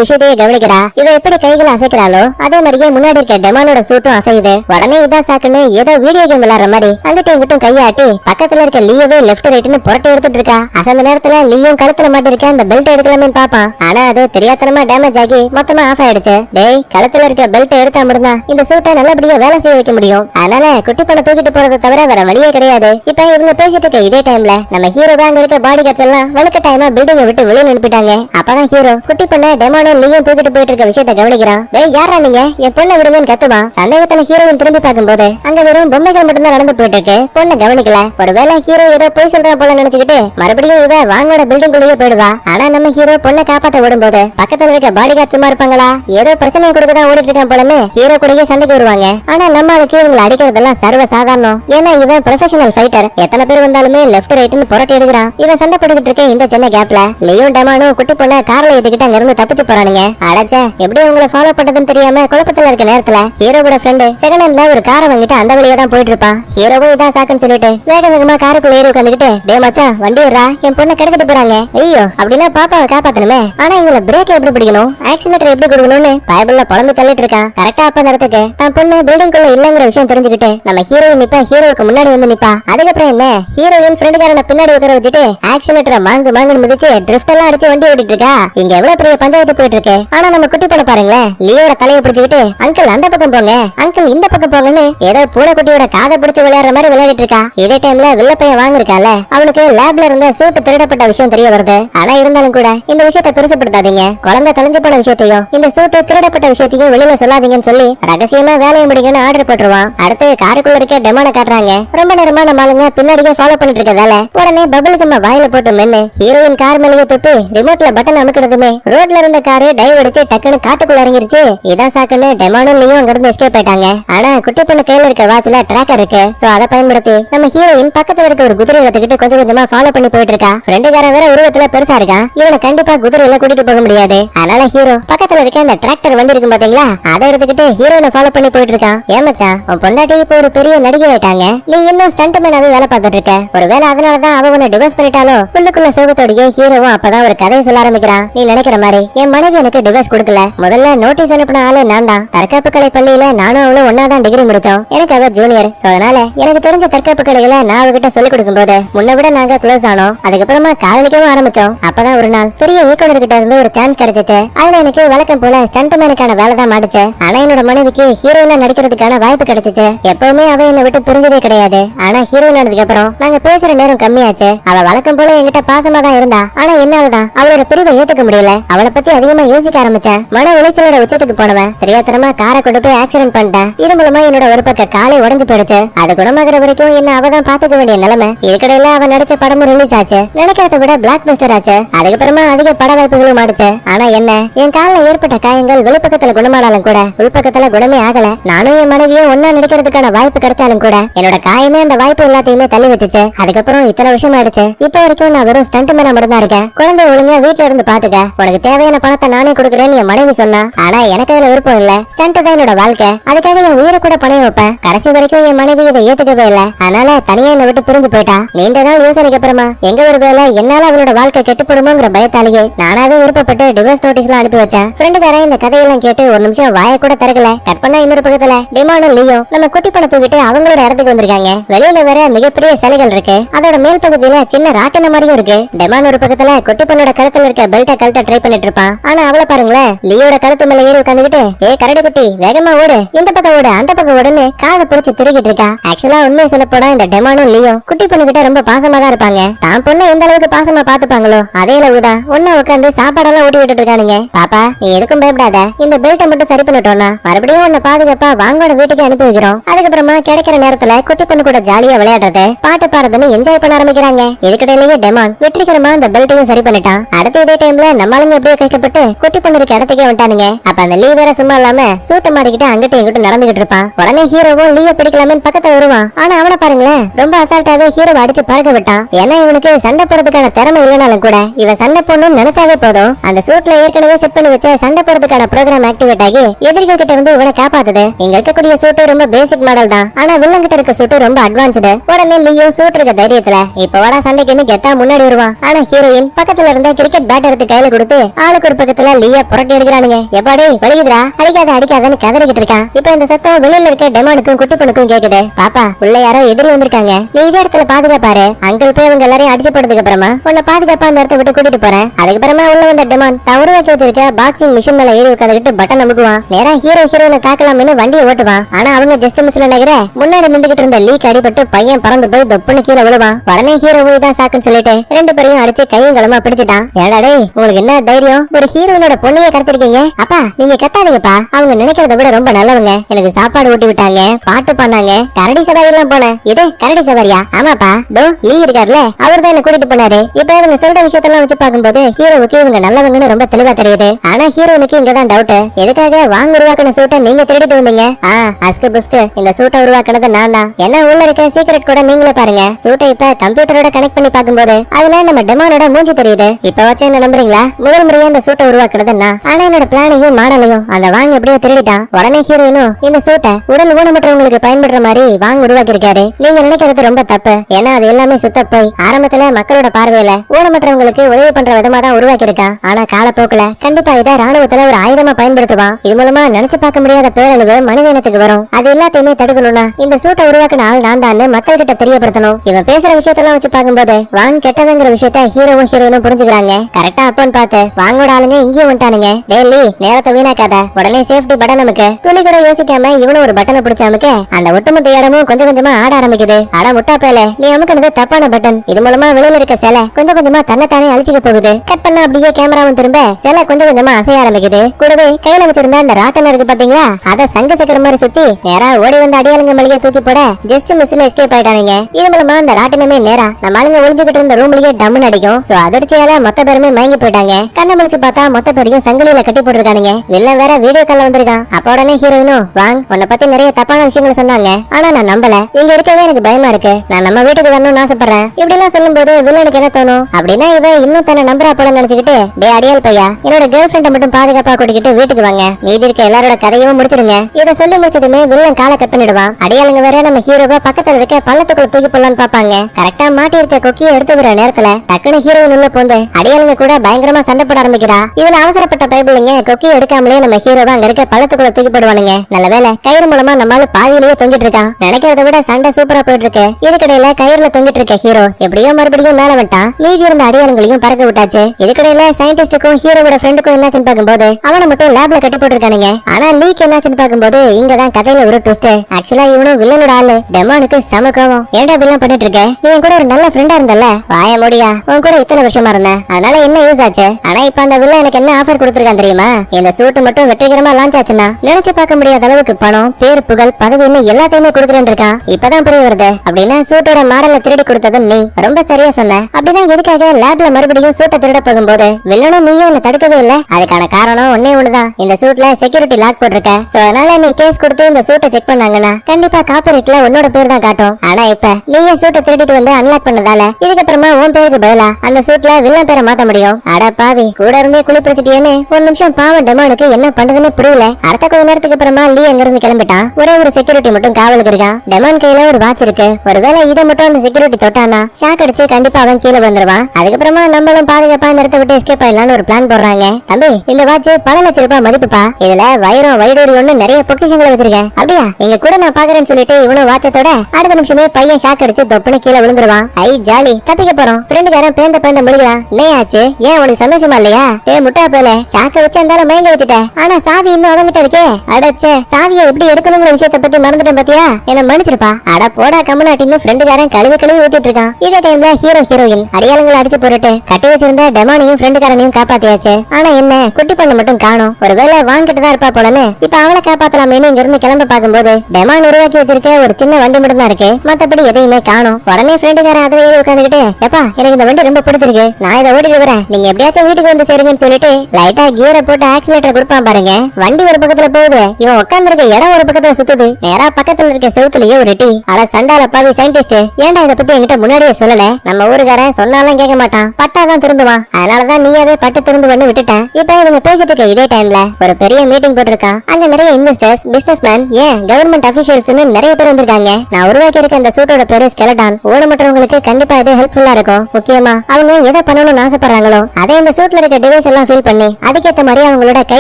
விஷயத்தையே கவனிக்கிறா. இவ எப்படி கைகளை அசைக்கிறாளோ அதே மாதிரியே முன்னாடி இருக்க டெமானோட சூட்டும் அசையுது. உடனே இதான் சாக்குன்னு ஏதோ வீடியோ கேம் விளையாடுற மாதிரி அங்கிட்டும் இங்கிட்டும் கையாட்டி பக்கத்துல இருக்க லீயவே லெஃப்ட் ரைட்னு புரட்டி எடுத்துட்டு இருக்கா. அசந்த நேரத்துல லீயும் கழுத்துல மாட்டிருக்க அந்த பெல்ட் எடுக்கலாமே பாப்பான் ஆனா அது தெரியாத்தனமா டேமேஜ் ஆகி மொத்தமா ஆஃப் ஆயிடுச்சு. டேய் கழுத்துல இருக்க பெல்ட் எடுத்தா முடிந்தா இந்த சூட்டை நல்லபடியா வேலை செய்ய வைக்க முடியும். அதனால குட்டி பொண்ணை தூக்கிட்டு போறதை தவிர வேற வழியே கிடையாது. இப்ப இவங்க பேசிட்டு இருக்க இதே டைம்ல நம்ம ஹீரோ அங்க இருக்க பாடி கார்ட்ஸ் எல்லாம் வழுக்க டைமா பில்டிங்க விட்டு வெளியே அனுப்பிட்டாங்க. அப்பதான் ஹீரோ குட்டி பண்ண டெமானோ லீயும் தூக்கிட்டு போயிட்டு இருக்க விஷயத்த கவனிக்கிறான். டேய் யாரா நீங்க? என் பொண்ணை விடுங்கன்னு கத்துவான் சந்தேகத்துல ஹீரோயின் திரும்பி பார்க்கும்போது அங்க வெறும் பொம்மைகள் மட்டும்தான் நடந்து போயிட்டு இருக்கு பொண்ணை கவனிக்கல. ஒருவேளை ஹீரோ ஏதோ போய் சொல்றான் போல நினைச்சுக்கிட்டு மறுபடியும் இவ வாங்கோட பில்டிங் குள்ளேயே போயிடுவா. ஆனா நம்ம ஹீரோ பொண்ணை காப்பாத்த விடும்போது பக்கத்துல இருக்க பாடி கார்ட் சும்மா இருப்பாங்களா? ஏதோ பிரச்சனை கொடுக்கதான் ஓடிட்டு இருக்கான் போலன்னு ஹீரோ கூடயே சண்டைக்கு வருவாங்க. ஆனா நம்ம அதுக்கு இவங்களை அடிக்கிறதெல்லாம் சர்வ சாதாரணம் ஏன்னா இவன் ப்ரொஃபஷனல் ஃபைட்டர் எத்தனை பேர் வந்தாலுமே லெஃப்ட் ரைட்னு புரட்டி எடுக்கிறான். இவன் சண்டை போட்டுக்கிட்டு இருக்க இந்த சின்ன கேப்ல லியோ டெமானும் குட்டி பொண்ண கார்ல ஏத்திக்கிட்டு அங்க இருந்து தப்பிச்சு போறானுங்க. அடச்சே எப்படி உங்களை ஃபாலோ பண்றதுன்னு தெரியாம குழப்பத்துல இருக்க நேரத்துல ஹீரோவோட ஃப்ரெண்டு செகண்ட் ஹேண்ட்ல ஒரு காரை வாங்கிட்டு அந்த வழியா தான் போயிட்டு இருப்பான். ஹீரோவும் இதான் சாக்குன்னு சொல்லிட்டு வேக வேகமா காருக்குள்ள ஏறி உட்காந்துக்கிட்டு டே மச்சா வண்டி விடுறா என் பொண்ணை கிடக்கிட்டு போறாங்க. ஐயோ அப்படின்னா பாப்பாவை காப்பாத்தணுமே. ஆனா இவங்கள பிரேக் எப்படி பிடிக்கணும்? ஆக்சிலேட்டர் எப்படி கொடுக்கணும்னு பைபிள்ல புலம்பு தள்ளிட்டு இருக்கான். கரெக்டா அப்ப நேரத்துக்கு தான் பொண்ணு பில்டிங் குள்ள இல்லங்கிற விஷயம் தெரிஞ்சுக்கிட்டு நம்ம ஹீரோயின் நிப்பா ஹீரோவுக்கு முன்னாடி வந்து நிப்பா. அதுக்கப்புறம் என்ன? ஹீரோயின் ஃப்ரெண்டுக்காரனை பின்னாடி உட்கார வச்சுட்டு ஆக்சிலேட்டரை மாங்கு மாங்குன்னு மிதிச்சு ட்ரிஃப்ட் எல்லாம் அடிச்சு வண்டி ஓட்டிட்டு இருக்கா? இங்க எவ்வளவு பெரிய பஞ்சாயத்து போயிட்டு இருக்கு ஆனா நம்ம குட்டி பண்ண பாருங்களேன். லியோட தலையை பிடிச்சுக்கிட்டு அங்கிள் அந்த பக்கம் போங்க. அங்கிள் இந்த பக்கம் போங்கன்னு ஏதோ பூனைக்குட்டியோட காதை பிடிச்சு விளையாடுற மாதிரி விளையாடிட்டு இருக்கா. இதே டைம்ல வில்ல பையன் வாங்கிருக்கால அவனுக்கு லேப்ல இருந்த சூட்டு திருடப்பட்ட விஷயம் தெரிய வருது. ஆனா இருந்தாலும் கூட இந்த விஷயத்தை பெருசுப்படுத்தாதீங்க. குழந்தை தொலைஞ்சு போன விஷயத்தையும் இந்த சூட்டு திருடப்பட்ட விஷயத்தையும் வெளியில சொல்லாதீங்கன்னு சொல்லி ரகசியமா வேலையை முடிங்கன்னு ஆர்டர் போட்டுருவான். அடுத்து காருக்குள்ள இருக்க டெமான காட்டுறாங்க. ரொம்ப நேரமா நம்ம ஆளுங்க பின்னாடியே ஃபாலோ பண்ணிட்டு இருக்கதால உடனே பபிளுக்கு நம்ம வாயில போட்டு மென்னு ஹீரோயின் கார் மேலேயே தொட்டு ரிமோட்ல பட்டன் அமுக்கினதுமே ரோட்ல இருந்த காரு டைவ் அடிச்சு டக்குன்னு காட்டுக்குள்ள இறங்கிருச்சு. இதான் சாக்குன்னு டெமானும் லியும் அங்க இருந்து எஸ்கேப் ஆயிட்டாங்க ஆனா குட்டி பொண்ணு கையில இருக்க வாட்ச்ல ட்ராக்கர் இருக்கு. சோ அதை பயன்படுத்தி நம்ம ஹீரோயின் பக்கத்துல இருக்க ஒரு குதிரை எடுத்துக்கிட்டு கொஞ்சம் கொஞ்சமா ஃபாலோ பண்ணி போயிட்டு இருக்கா ஃப்ரெண்டுக்காரன் வேற உருவத்துல பெருசா இருக்கான் இவனை கண்டிப்பா குதிரையில கூட்டிட்டு போக முடியாது. அதனால ஹீரோ பக்கத்துல இருக்க அந்த டிராக்டர் வண்டி இருக்கும் பாத்தீங்களா? அதை எடுத்துக்கிட்டு ஹீரோனை ஃபாலோ பண்ணி போயிட்டு இருக்கான் ஏமாச்சான் உன் பொண்டாட்டி இப்போ ஒரு பெரிய நடிகை ஆயிட்டாங்க. நீ இன்னும் ஸ்டண்ட் மேனாவே வேலை பார்த்துட்டு இருக்க. ஒருவேளை அதனாலதான் அவ உன்னை டிவோர்ஸ் பண்ணிட்டாலோ? உள்ளுக்குள்ள சோகத்தோடயே ஹீரோவும் அப்பதான் ஒரு ஒரு கதையை சொல்ல ஆரம்பிக்கிறான் நீ நினைக்கிற மாதிரி. என் மனைவி எனக்கு டிவோர்ஸ் கொடுக்கல. முதல்ல நோட்டீஸ் அனுப்பின ஆளு நான் தான் தற்காப்பு கலை பள்ளியில நானும் அவளும் ஒன்னா தான் டிகிரி முடிச்சோம் எனக்கு அவ ஜூனியர் சோ அதனால எனக்கு தெரிஞ்ச தற்காப்பு கலைகளை நான் அவகிட்ட சொல்லிக் கொடுக்கும் போது முன்ன விட நாங்க க்ளோஸ் ஆனோம். அதுக்கப்புறமா காதலிக்கவும் ஆரம்பிச்சோம் அப்பதான் ஒரு நாள் பெரிய இயக்குனர் கிட்ட இருந்து ஒரு சான்ஸ் கிடைச்சிச்சு. அதுல எனக்கு வழக்கம் போல ஸ்டண்ட் மேனுக்கான வேலை தான் மாட்டுச்சு. ஆனா என்னோட மனைவிக்கு ஹீரோயினா நடிக்கிறதுக்கான வாய்ப்பு கிடைச்சிச்சு. எப்பவுமே அவ என்னை விட்டு புரிஞ்சதே கிடையாது. ஆனா ஹீரோயின் ஆனதுக்கு அப்புறம் நாங்க பேசுற நேரம் கம்மியாச்சு. அவ வழக்கம் போல என்கிட்ட பாசமா தான் இருந்தா. ஆனா என்ன தான் அவளோட பிரிவை ஏத்துக்க முடியல. அவளை பத்தி அதிகமா யோசிக்க ஆரம்பிச்சேன் மன உளைச்சலோட உச்சத்துக்கு போனவன் தெரியாத்தனமா காரை கொண்டு போய் ஆக்சிடென்ட் பண்ணிட்டேன் இது மூலமா என்னோட ஒரு பக்க காலை உடஞ்சு போயிடுச்சு. அது குணமாகிற வரைக்கும் என்ன அவ தான் பாத்துக்க வேண்டிய நிலைமை. இதுக்கடையில அவன் நடிச்ச படமும் ரிலீஸ் ஆச்சு. நினைக்கிறத விட பிளாக் பஸ்டர் ஆச்சு. அதுக்கப்புறமா அதிக பட வாய்ப்புகளும் ஆடுச்சு ஆனா என்ன? என் காலில் ஏற்பட்ட காயங்கள் வெளிப்பக்கத்துல குணமானாலும் கூட உள்பக்கத்துல குணமே ஆகல. நானும் என் மனைவியும் ஒன்னா நடிக்கிறதுக்கான வாய்ப்பு கிடைச்சாலும் கூட என்னோட காயமே அந்த வாய்ப்பு எல்லாத்தையுமே தள்ளி வச்சுச்சு. அதுக்கப்புறம் இத்தனை விஷயம் ஆயிடுச்சு இப்ப வரைக்கும் நான் வெறும் ஸ்டண்ட் மேன மட்டும் தான் இருக்கேன். குழந்தை வேலையை ஒழுங்கா வீட்ல இருந்து பாத்துக்க. உனக்கு தேவையான பணத்தை நானே கொடுக்குறேன்னு என் மனைவி சொன்னா. ஆனா எனக்கு அதுல விருப்பம் இல்ல. ஸ்டண்ட் தான் என்னோட வாழ்க்கை. அதுக்காக என் உயிரை கூட பணைய வைப்பேன். கடைசி வரைக்கும் என் மனைவி இதை ஏத்துக்கவே இல்ல. அதனால தனியா என்ன விட்டு பிரிஞ்சு போயிட்டா. நீண்ட நாள் யோசனைக்கு அப்புறமா எங்க ஒரு வேலை என்னால அவளோட வாழ்க்கை கெட்டுப்படுமோங்கிற பயத்தாலேயே நானாவே விருப்பப்பட்டு டிவோர்ஸ் நோட்டீஸ் எல்லாம் அனுப்பி வச்சேன். ஃப்ரெண்டுக்காரன் இந்த கதையெல்லாம் கேட்டு ஒரு நிமிஷம் வாயை கூட திறக்கல. கட் பண்ணா இன்னொரு பக்கத்துல டிமானும் லியோ நம்ம குட்டி பணம் தூக்கிட்டு அவங்களோட இடத்துக்கு வந்திருக்காங்க. வெளியில வேற மிகப்பெரிய சிலைகள் இருக்கு. அதோட மேல் பகுதியில சின்ன ராட்டின மாதிரியும் இருக்கு. டெமான் ஒரு பக்கத்துல குட்டி பொண்ணோட கழுத்துல இருக்க பெல்ட்ட கழுத்த ட்ரை பண்ணிட்டு இருப்பான் ஆனா அவளை பாருங்களேன். லியோட கழுத்து மேல ஏறி உட்காந்துக்கிட்டு ஏ கரடி குட்டி வேகமா ஓடு. இந்த பக்கம் ஓடு அந்த பக்கம் ஓடுன்னு காதை புடிச்சு திருகிட்டு இருக்கா. ஆக்சுவலா உண்மையை சொல்ல போனா இந்த டெமானும் லியோ குட்டி பொண்ணு கிட்ட ரொம்ப பாசமா தான் இருப்பாங்க. தான் பொண்ணை எந்த அளவுக்கு பாசமா பாத்துப்பாங்களோ அதே அளவுதான் ஒன்னா உட்காந்து சாப்பாடெல்லாம் ஊட்டி விட்டுட்டு இருக்கானுங்க. பாப்பா நீ எதுக்கும் பயப்படாத. இந்த பெல்ட்டை மட்டும் சரி பண்ணிட்டோம்னா மறுபடியும் உன்னை பாதுகாப்பா வாங்கோட வீட்டுக்கு அனுப்பி வைக்கிறோம். அதுக்கப்புறமா கிடைக்கிற நேரத்துல குட்டி பொண்ணு கூட ஜாலியா விளையாடுறது பாட்டு பாடுறதுன்னு என்ஜாய் பண்ண ஆரம்பிக்கிறாங்க. இதுக்கிடையிலேயே டெமான் வெற்றிகரமா அந்த பெல்ட்டையும் சரி பண்ணிட்டு போயிட்டான் அடுத்த இதே டைம்ல நம்மளுங்க எப்படியோ கஷ்டப்பட்டு குட்டி பொண்ணு இடத்துக்கே வந்துட்டானுங்க. அப்ப அந்த லீ வேற சும்மா இல்லாம சூட்ட மாட்டிக்கிட்டு அங்கிட்ட இங்கிட்ட நடந்துகிட்டு இருப்பான். உடனே ஹீரோவும் லீய பிடிக்கலாமே பக்கத்துல வருவான். ஆனா அவனை பாருங்களேன் ரொம்ப அசால்ட்டாவே ஹீரோவை அடிச்சு பறக்க விட்டான். ஏன்னா இவனுக்கு சண்டை போடுறதுக்கான திறமை இல்லைனாலும் கூட இவன் சண்டை போடணும்னு நினைச்சாவே போதும். அந்த சூட்ல ஏற்கனவே செட் பண்ணி வச்ச சண்டை போடுறதுக்கான ப்ரோக்ராம் ஆக்டிவேட் ஆகி எதிரிகள் கிட்ட இருந்து இவனை காப்பாத்துது. இங்க இருக்கக்கூடிய சூட்டு ரொம்ப பேசிக் மாடல் தான். ஆனா வில்லன் கிட்ட இருக்க சூட்டு ரொம்ப அட்வான்ஸ்டு உடனே லீயும் சூட் இருக்க தைரியத்துல இப்ப வாடா சண்டைக்குன்னு கெத்தா முன்னாடி வருவான். ஆனா ஹீரோயின் பக்கத்துல இருந்த கிரிக்கெட் பேட் எடுத்து கையில கொடுத்து ஆளுக்கு ஒரு பக்கத்துல லீயா புரட்டி எடுக்கிறானுங்க எப்பாடி வலிக்குதுரா அடிக்காத அடிக்காதன்னு கதறிக்கிட்டு இருக்கான். இப்ப இந்த சத்தம் வெளியில இருக்க டெமானுக்கும் குட்டி பொண்ணுக்கும் கேக்குது. பாப்பா உள்ள யாரோ எதிரி வந்திருக்காங்க. நீ இதே இடத்துல பாதுகாப்பாரு. அங்கிள் போய் அவங்க எல்லாரையும் அடிச்சு போட்டதுக்கு அப்புறமா உன்னை பாதுகாப்பா அந்த இடத்த விட்டு கூட்டிட்டு போறேன். அதுக்கப்புறமா உள்ள வந்த டெமான் தான் உருவாக்கி வச்சிருக்க பாக்ஸிங் மிஷின் மேல ஏறி உட்காந்துக்கிட்டு பட்டன் அமுக்குவான். நேரா ஹீரோ ஹீரோனை தாக்கலாம்னு வண்டியை ஓட்டுவான். ஆனா அவங்க ஜஸ்ட் மிஸ்ல நகர முன்னாடி நின்றுகிட்டு இருந்த லீக் அடிபட்டு பையன் பறந்து போய் தொப்புன்னு கீழே விழுவான். உடனே ஹீரோ போய் தான் சாக்குன்னு சொல்லிட்டு ரெண்டு பேரையும் அடிச்சு கையும் களமா பிடிச்சிட்டான் ஏடா ஏடாடே உங்களுக்கு என்ன தைரியம்? ஒரு ஹீரோனோட பொண்ணைய கடத்திருக்கீங்க. அப்பா நீங்க கத்தாதீங்கப்பா அவங்க நினைக்கிறத விட ரொம்ப நல்லவங்க. எனக்கு சாப்பாடு ஊட்டி விட்டாங்க பாட்டு பண்ணாங்க கரடி சவாரி எல்லாம் போனேன். இது கரடி சவாரியா? ஆமாப்பா. தோ லீ இருக்காருல்ல அவர் தான் என்ன கூட்டிட்டு போனாரு. இப்ப இவங்க சொல்ற விஷயத்தெல்லாம் வச்சு பார்க்கும்போது ஹீரோவுக்கு இவங்க நல்லவங்கன்னு ரொம்ப தெளிவா தெரியுது. ஆனா ஹீரோனுக்கு இங்கதான் டவுட் எதுக்காக வாங்க உருவாக்கின சூட்டை நீங்க திருடிட்டு வந்தீங்க? ஆ அஸ்கு புஸ்கு. இந்த சூட்டை உருவாக்குனது நான் தான் என்ன உள்ள இருக்க சீக்கிரட் கூட நீங்களே பாருங்க. சூட்டை இப்ப கம்ப்யூட்டரோட கனெக்ட் பண்ணி பார்க்கும்போது அதுல நம்ம டெமானோட மூஞ்சி தெரியுது. இப்ப வச்சு என்ன நம்புறீங்களா? முதல் முறையா இந்த சூட்டை உருவாக்குறதுன்னா ஆனா என்னோட பிளானையும் மாடலையும் அந்த வாங்க எப்படியோ திருடிட்டான். உடனே ஹீரோயினும் இந்த சூட்டை உடல் ஊனமற்றவங்களுக்கு பயன்படுற மாதிரி வாங்க உருவாக்கிருக்காரு நீங்க நினைக்கிறது ரொம்ப தப்பு. ஏன்னா அது எல்லாமே சுத்த போய் ஆரம்பத்துல மக்களோட பார்வையில ஊனமற்றவங்களுக்கு உதவி பண்ற விதமா தான் உருவாக்கிருக்கான் ஆனா காலப்போக்குல கண்டிப்பா இதை ராணுவத்துல ஒரு ஆயுதமா பயன்படுத்துவான். இது மூலமா நினைச்சு பார்க்க முடியாத பேரழிவு மனித இனத்துக்கு வரும். அது எல்லாத்தையுமே தடுக்கணும்னா இந்த சூட்டை உருவாக்கின ஆள் நான் தான் மக்கள் கிட்ட தெரியப்படுத்தணும். இவன் பேசுற விஷயத்தெல்லாம் வச்சு பார்க்கும்போது வான் கெட்டவங்கிற விஷயத்த ஹீரோவும் ஹீரோயினும் புரிஞ்சுக்கிறாங்க கரெக்டா அப்போன்னு பார்த்து வாங்கோட ஆளுங்க இங்கேயும் வந்துட்டானுங்க. டெய்லி நேரத்தை வீணாக்காத. உடனே சேஃப்டி பட்டன் நமக்கு துளி கூட யோசிக்காம இவனும் ஒரு பட்டனை பிடிச்சாமுக்க அந்த ஒட்டுமொத்த இடமும் கொஞ்சம் கொஞ்சமா ஆட ஆரம்பிக்குது. ஆனா முட்டா பேல நீ அமுக்கினது தப்பான பட்டன் இது மூலமா வெளியில இருக்க சிலை கொஞ்சம் கொஞ்சமா தன்னைத்தானே அழிச்சுக்க போகுது. கட் பண்ண அப்படியே கேமராவும் திரும்ப சிலை கொஞ்சம் கொஞ்சமா அசைய ஆரம்பிக்குது. கூடவே கையில வச்சிருந்த அந்த ராட்டன் இருக்கு பாத்தீங்களா? அத சங்க சக்கர மாதிரி சுத்தி நேரா ஓடி வந்த அடியாளுங்க மளிகை தூக்கி போட ஜஸ்ட் மிஸ்ல எஸ்கேப் ஆயிட்டானுங்க. இது மூலமா அந்த ராட்டினமே நேரா நம்ம ஆளுங்க ஒளிஞ்சுகிட்டு இருந்த ரூம்லயே டம்னு அடிக்கும். சோ அதிர்ச்சியால மொத்த பேருமே மயங்கி போயிட்டாங்க. கண்ணை முடிச்சு பார்த்தா மொத்த பேரையும் சங்கிலியில கட்டி போட்டிருக்கானுங்க. வில்லன் வேற வீடியோ கால்ல வந்திருக்கான். அப்ப உடனே ஹீரோயினும் வாங் உன்னை பத்தி நிறைய தப்பான விஷயங்களை சொன்னாங்க. ஆனா நான் நம்பல. இங்க இருக்கவே எனக்கு பயமா இருக்கு. நான் நம்ம வீட்டுக்கு வரணும்னு ஆசைப்படுறேன். இப்படி எல்லாம் சொல்லும் போது வில்லனுக்கு என்ன தோணும்? அப்படின்னா இவன் இன்னும் தன்னை நம்புறா போல நினைச்சுக்கிட்டு டே அடியால் பையா என்னோட கேர்ள் ஃபிரெண்ட மட்டும் பாதுகாப்பா கூட்டிக்கிட்டு வீட்டுக்கு வாங்க. மீதி இருக்க எல்லாரோட கதையும் முடிச்சிருங்க. இதை சொல்லி முடிச்சதுமே வில்லன் காலை கட் பண்ணிடுவான். அடியாளுங்க வேற நம்ம ஹீரோவை பக்கத்துல இருக்க பள்ளத்துக்குள்ள தூக்கி போடலான்னு பாப்பாங்க கரெக்டா மாட்டி இருக்க கொக்கியை எடுத்து விடுற நேரத்துல டக்குனு ஹீரோயின் உள்ள போந்து அடியாளுங்க. கூட பயங்கரமா சண்டை போட ஆரம்பிக்கிறா இதுல அவசரப்பட்ட பைபிளுங்க கொக்கி எடுக்காமலே நம்ம ஹீரோவை அங்க இருக்க பள்ளத்துக்குள்ள தூக்கி போடுவானுங்க. நல்ல வேலை கயிறு மூலமா நம்மளால பாதியிலேயே தொங்கிட்டு இருக்கான். நினைக்கிறத விட சண்டை சூப்பரா போயிட்டு இருக்கு இதுக்கிடையில கயிறுல தொங்கிட்டு இருக்க ஹீரோ எப்படியோ மறுபடியும் மேல வந்துட்டான். மீதி இருந்த அடியாளங்களையும் பறக்க விட்டாச்சு. இதுக்கிடையில சயின்டிஸ்டுக்கும் ஹீரோவோட ஃப்ரெண்டுக்கும் என்னாச்சுன்னு பாக்கும்போது அவனை மட்டும் லேப்ல கட்டி போட்டிருக்கானுங்க. ஆனா லீக் என்னாச்சுன்னு பாக்கும்போது இங்கதான் கதையில ஒரு ட்விஸ்ட் ஆக்சுவலா இவனும் வில்லனோட ஆளு. டெமானுக்கு செம கோவம். ஏன்டா வில்லன் பண்ணிட்டு இருக்க? நீ கூட ஒரு நல்ல ஃப்ரெண்டா இருந்தல்ல? வாய முடியா. உன் கூட இத்தனை வருஷமா சொன்னேன் அதனால என்ன யூஸ் ஆச்சு? ஆனா இப்ப அந்த வில்ல எனக்கு என்ன ஆஃபர் கொடுத்துருக்கான் தெரியுமா? இந்த சூட் மட்டும் வெற்றிகரமா லான்ச் ஆச்சுன்னா நினைச்சு பார்க்க முடியாத அளவுக்கு பணம் பேர் புகழ் பதவின்னு எல்லாத்தையுமே கொடுக்குறேன் இருக்கான். இப்பதான் புரிய வருது அப்படின்னா சூட்டோட மாடல திருடி கொடுத்ததும் நீ. ரொம்ப சரியா சொன்ன. அப்படின்னா எதுக்காக லேப்ல மறுபடியும் சூட்டை திருட போகும்போது? வில்லனும் நீயும் என்ன தடுக்கவே இல்ல. அதுக்கான காரணம் ஒன்னே ஒண்ணுதான். இந்த சூட்ல செக்யூரிட்டி லாக் போட்டிருக்க. சோ அதனால நீ கேஸ் கொடுத்து இந்த சூட்டை செக் பண்ணாங்கன்னா கண்டிப்பா காப்பரேட்ல உன்னோட பேர் தான் காட்டும். ஆனா இப்ப நீயே சூட்டை திருடிட்டு வந்து அன்லாக் பண்ணதால இதுக்கப்புறமா உன் பேருக்கு பதிலா அந்த சூட்ல வில்லன் பேரை மாத்த முடியும்? அட பாவி கூட இருந்தே குளிப்பிடிச்சிட்டியேன்னு ஒரு நிமிஷம் பாவம் டெமானுக்கு என்ன பண்றதுன்னு புரியல. அடுத்த கொஞ்ச நேரத்துக்கு அப்புறமா லீ அங்க இருந்து கிளம்பிட்டான். ஒரே ஒரு செக்யூரிட்டி மட்டும் காவலுக்கு இருக்கான். டெமான் கையில ஒரு வாட்ச் இருக்கு. ஒருவேளை இதை மட்டும் அந்த செக்யூரிட்டி தொட்டானா ஷாக் அடிச்சு கண்டிப்பா அவன் கீழே வந்துருவான் அதுக்கப்புறமா நம்மளும் பாதுகாப்பா அந்த இடத்த விட்டு எஸ்கேப் ஆயிடலாம்னு ஒரு பிளான் போடுறாங்க. தம்பி இந்த வாட்ச் பல லட்சம் ரூபாய் மதிப்புப்பா. இதுல வைரம் வைடூரி ஒண்ணு நிறைய பொக்கிஷங்களை வச்சிருக்கேன். அப்படியா? எங்க கூட நான் பாக்குறேன்னு சொல்லிட்டு இவனும் வாட்சத்தோட அடுத்த நிமிஷமே பையன் ஷாக் அடிச்சு தொப்புன்னு கீழே விழுந்துருவான். ஐ ஜாலி தப்பிக்க போறோம். ஃப்ரெண்டுக்காரன் பேந்த பிறந்த முடிக்கிறான் மேயாச்சு ஏன் உனக்கு சந்தோஷமா இல்லையா? ஏ முட்டா போல? சாக்க வச்சு இருந்தாலும் மயங்க வச்சுட்ட. ஆனா சாவி இன்னும் அவங்கிட்ட இருக்கே. அடச்சே சாவியை எப்படி எடுக்கணுங்கிற விஷயத்த பத்தி மறந்துட்டேன் பாத்தியா? என்ன மன்னிச்சிருப்பா. அட போடா கம்மநாட்டின்னு ஃப்ரெண்டுக்காரன் கழுவி கழுவி ஊத்திட்டு இருக்கான். இதே டைம்ல ஹீரோ ஹீரோயின் அடியாளங்களை அடிச்சு போட்டுட்டு கட்டி வச்சிருந்த டெமானையும் ஃப்ரெண்டுக்காரனையும் காப்பாத்தியாச்சு. ஆனா என்ன குட்டி பொண்ணு மட்டும் காணும். ஒருவேளை வாங்கிட்டு தான் இருப்பா போலன்னு. இப்ப அவளை காப்பாத்தலாமேன்னு இங்க இருந்து கிளம்ப பாக்கும்போது டெமான் உருவாக்கி வச்சிருக்க ஒரு சின்ன வண்டி மட்டும் தான் இருக்கு. மத்தபடி எதையுமே காணும். உடனே ஃப்ரெண்டுக்காரன் அதுல ஏறி உட்காந்துக்கிட்டு எப்பா எனக்கு இந்த வண்டி ரொம்ப பிடிச்சிருக்கு. நான் இதை ஓட்டிட்டு வரேன் நீங்க எப்படியாச்சும் வீட்டுக்கு வந்து சேருங்கன்னு சொல்லிட்டு லைட்டா கியரை போட்டு ஆக்சிலேட்டர் கொடுப்பான் பாருங்க. வண்டி ஒரு பக்கத்துல போகுது. இவன் உட்காந்துருக்க இடம் ஒரு பக்கத்துல சுத்துது. நேரா பக்கத்துல இருக்க செவுத்துலயே ஒரு டீ. அட சண்டால பாவி சயின்டிஸ்ட் ஏன்டா இத பத்தி என்கிட்ட முன்னாடியே சொல்லல? நம்ம ஊருக்காரன் சொன்னாலும் கேட்க மாட்டான். பட்டாதான் திருந்துவான். அதனாலதான் நீயாவே பட்டு திருந்து பண்ணி விட்டுட்டேன். இப்ப இவங்க பேசிட்டு இருக்க இதே டைம்ல ஒரு பெரிய மீட்டிங் போட்டிருக்கான். அங்க நிறைய இன்வெஸ்டர்ஸ் பிசினஸ் மேன் ஏன் கவர்மெண்ட் அபிஷியல்ஸ் நிறைய பேர் வந்திருக்காங்க. நான் உருவாக்கி இருக்க இந்த சூட்டோட பேரு ஸ்கெலடான் ஊனமற்றவங்களுக்கு கண்டிப்பா இது ஹெல்ப்ஃபுல்லா இருக்கும். முக்கியமா அவங்க எதை பண்ண பண்ணணும்னு ஆசைப்படுறாங்களோ? அதே இந்த சூட்ல இருக்க டிவைஸ் எல்லாம் ஃபீல் பண்ணி அதுக்கேத்த மாதிரி அவங்களோட கை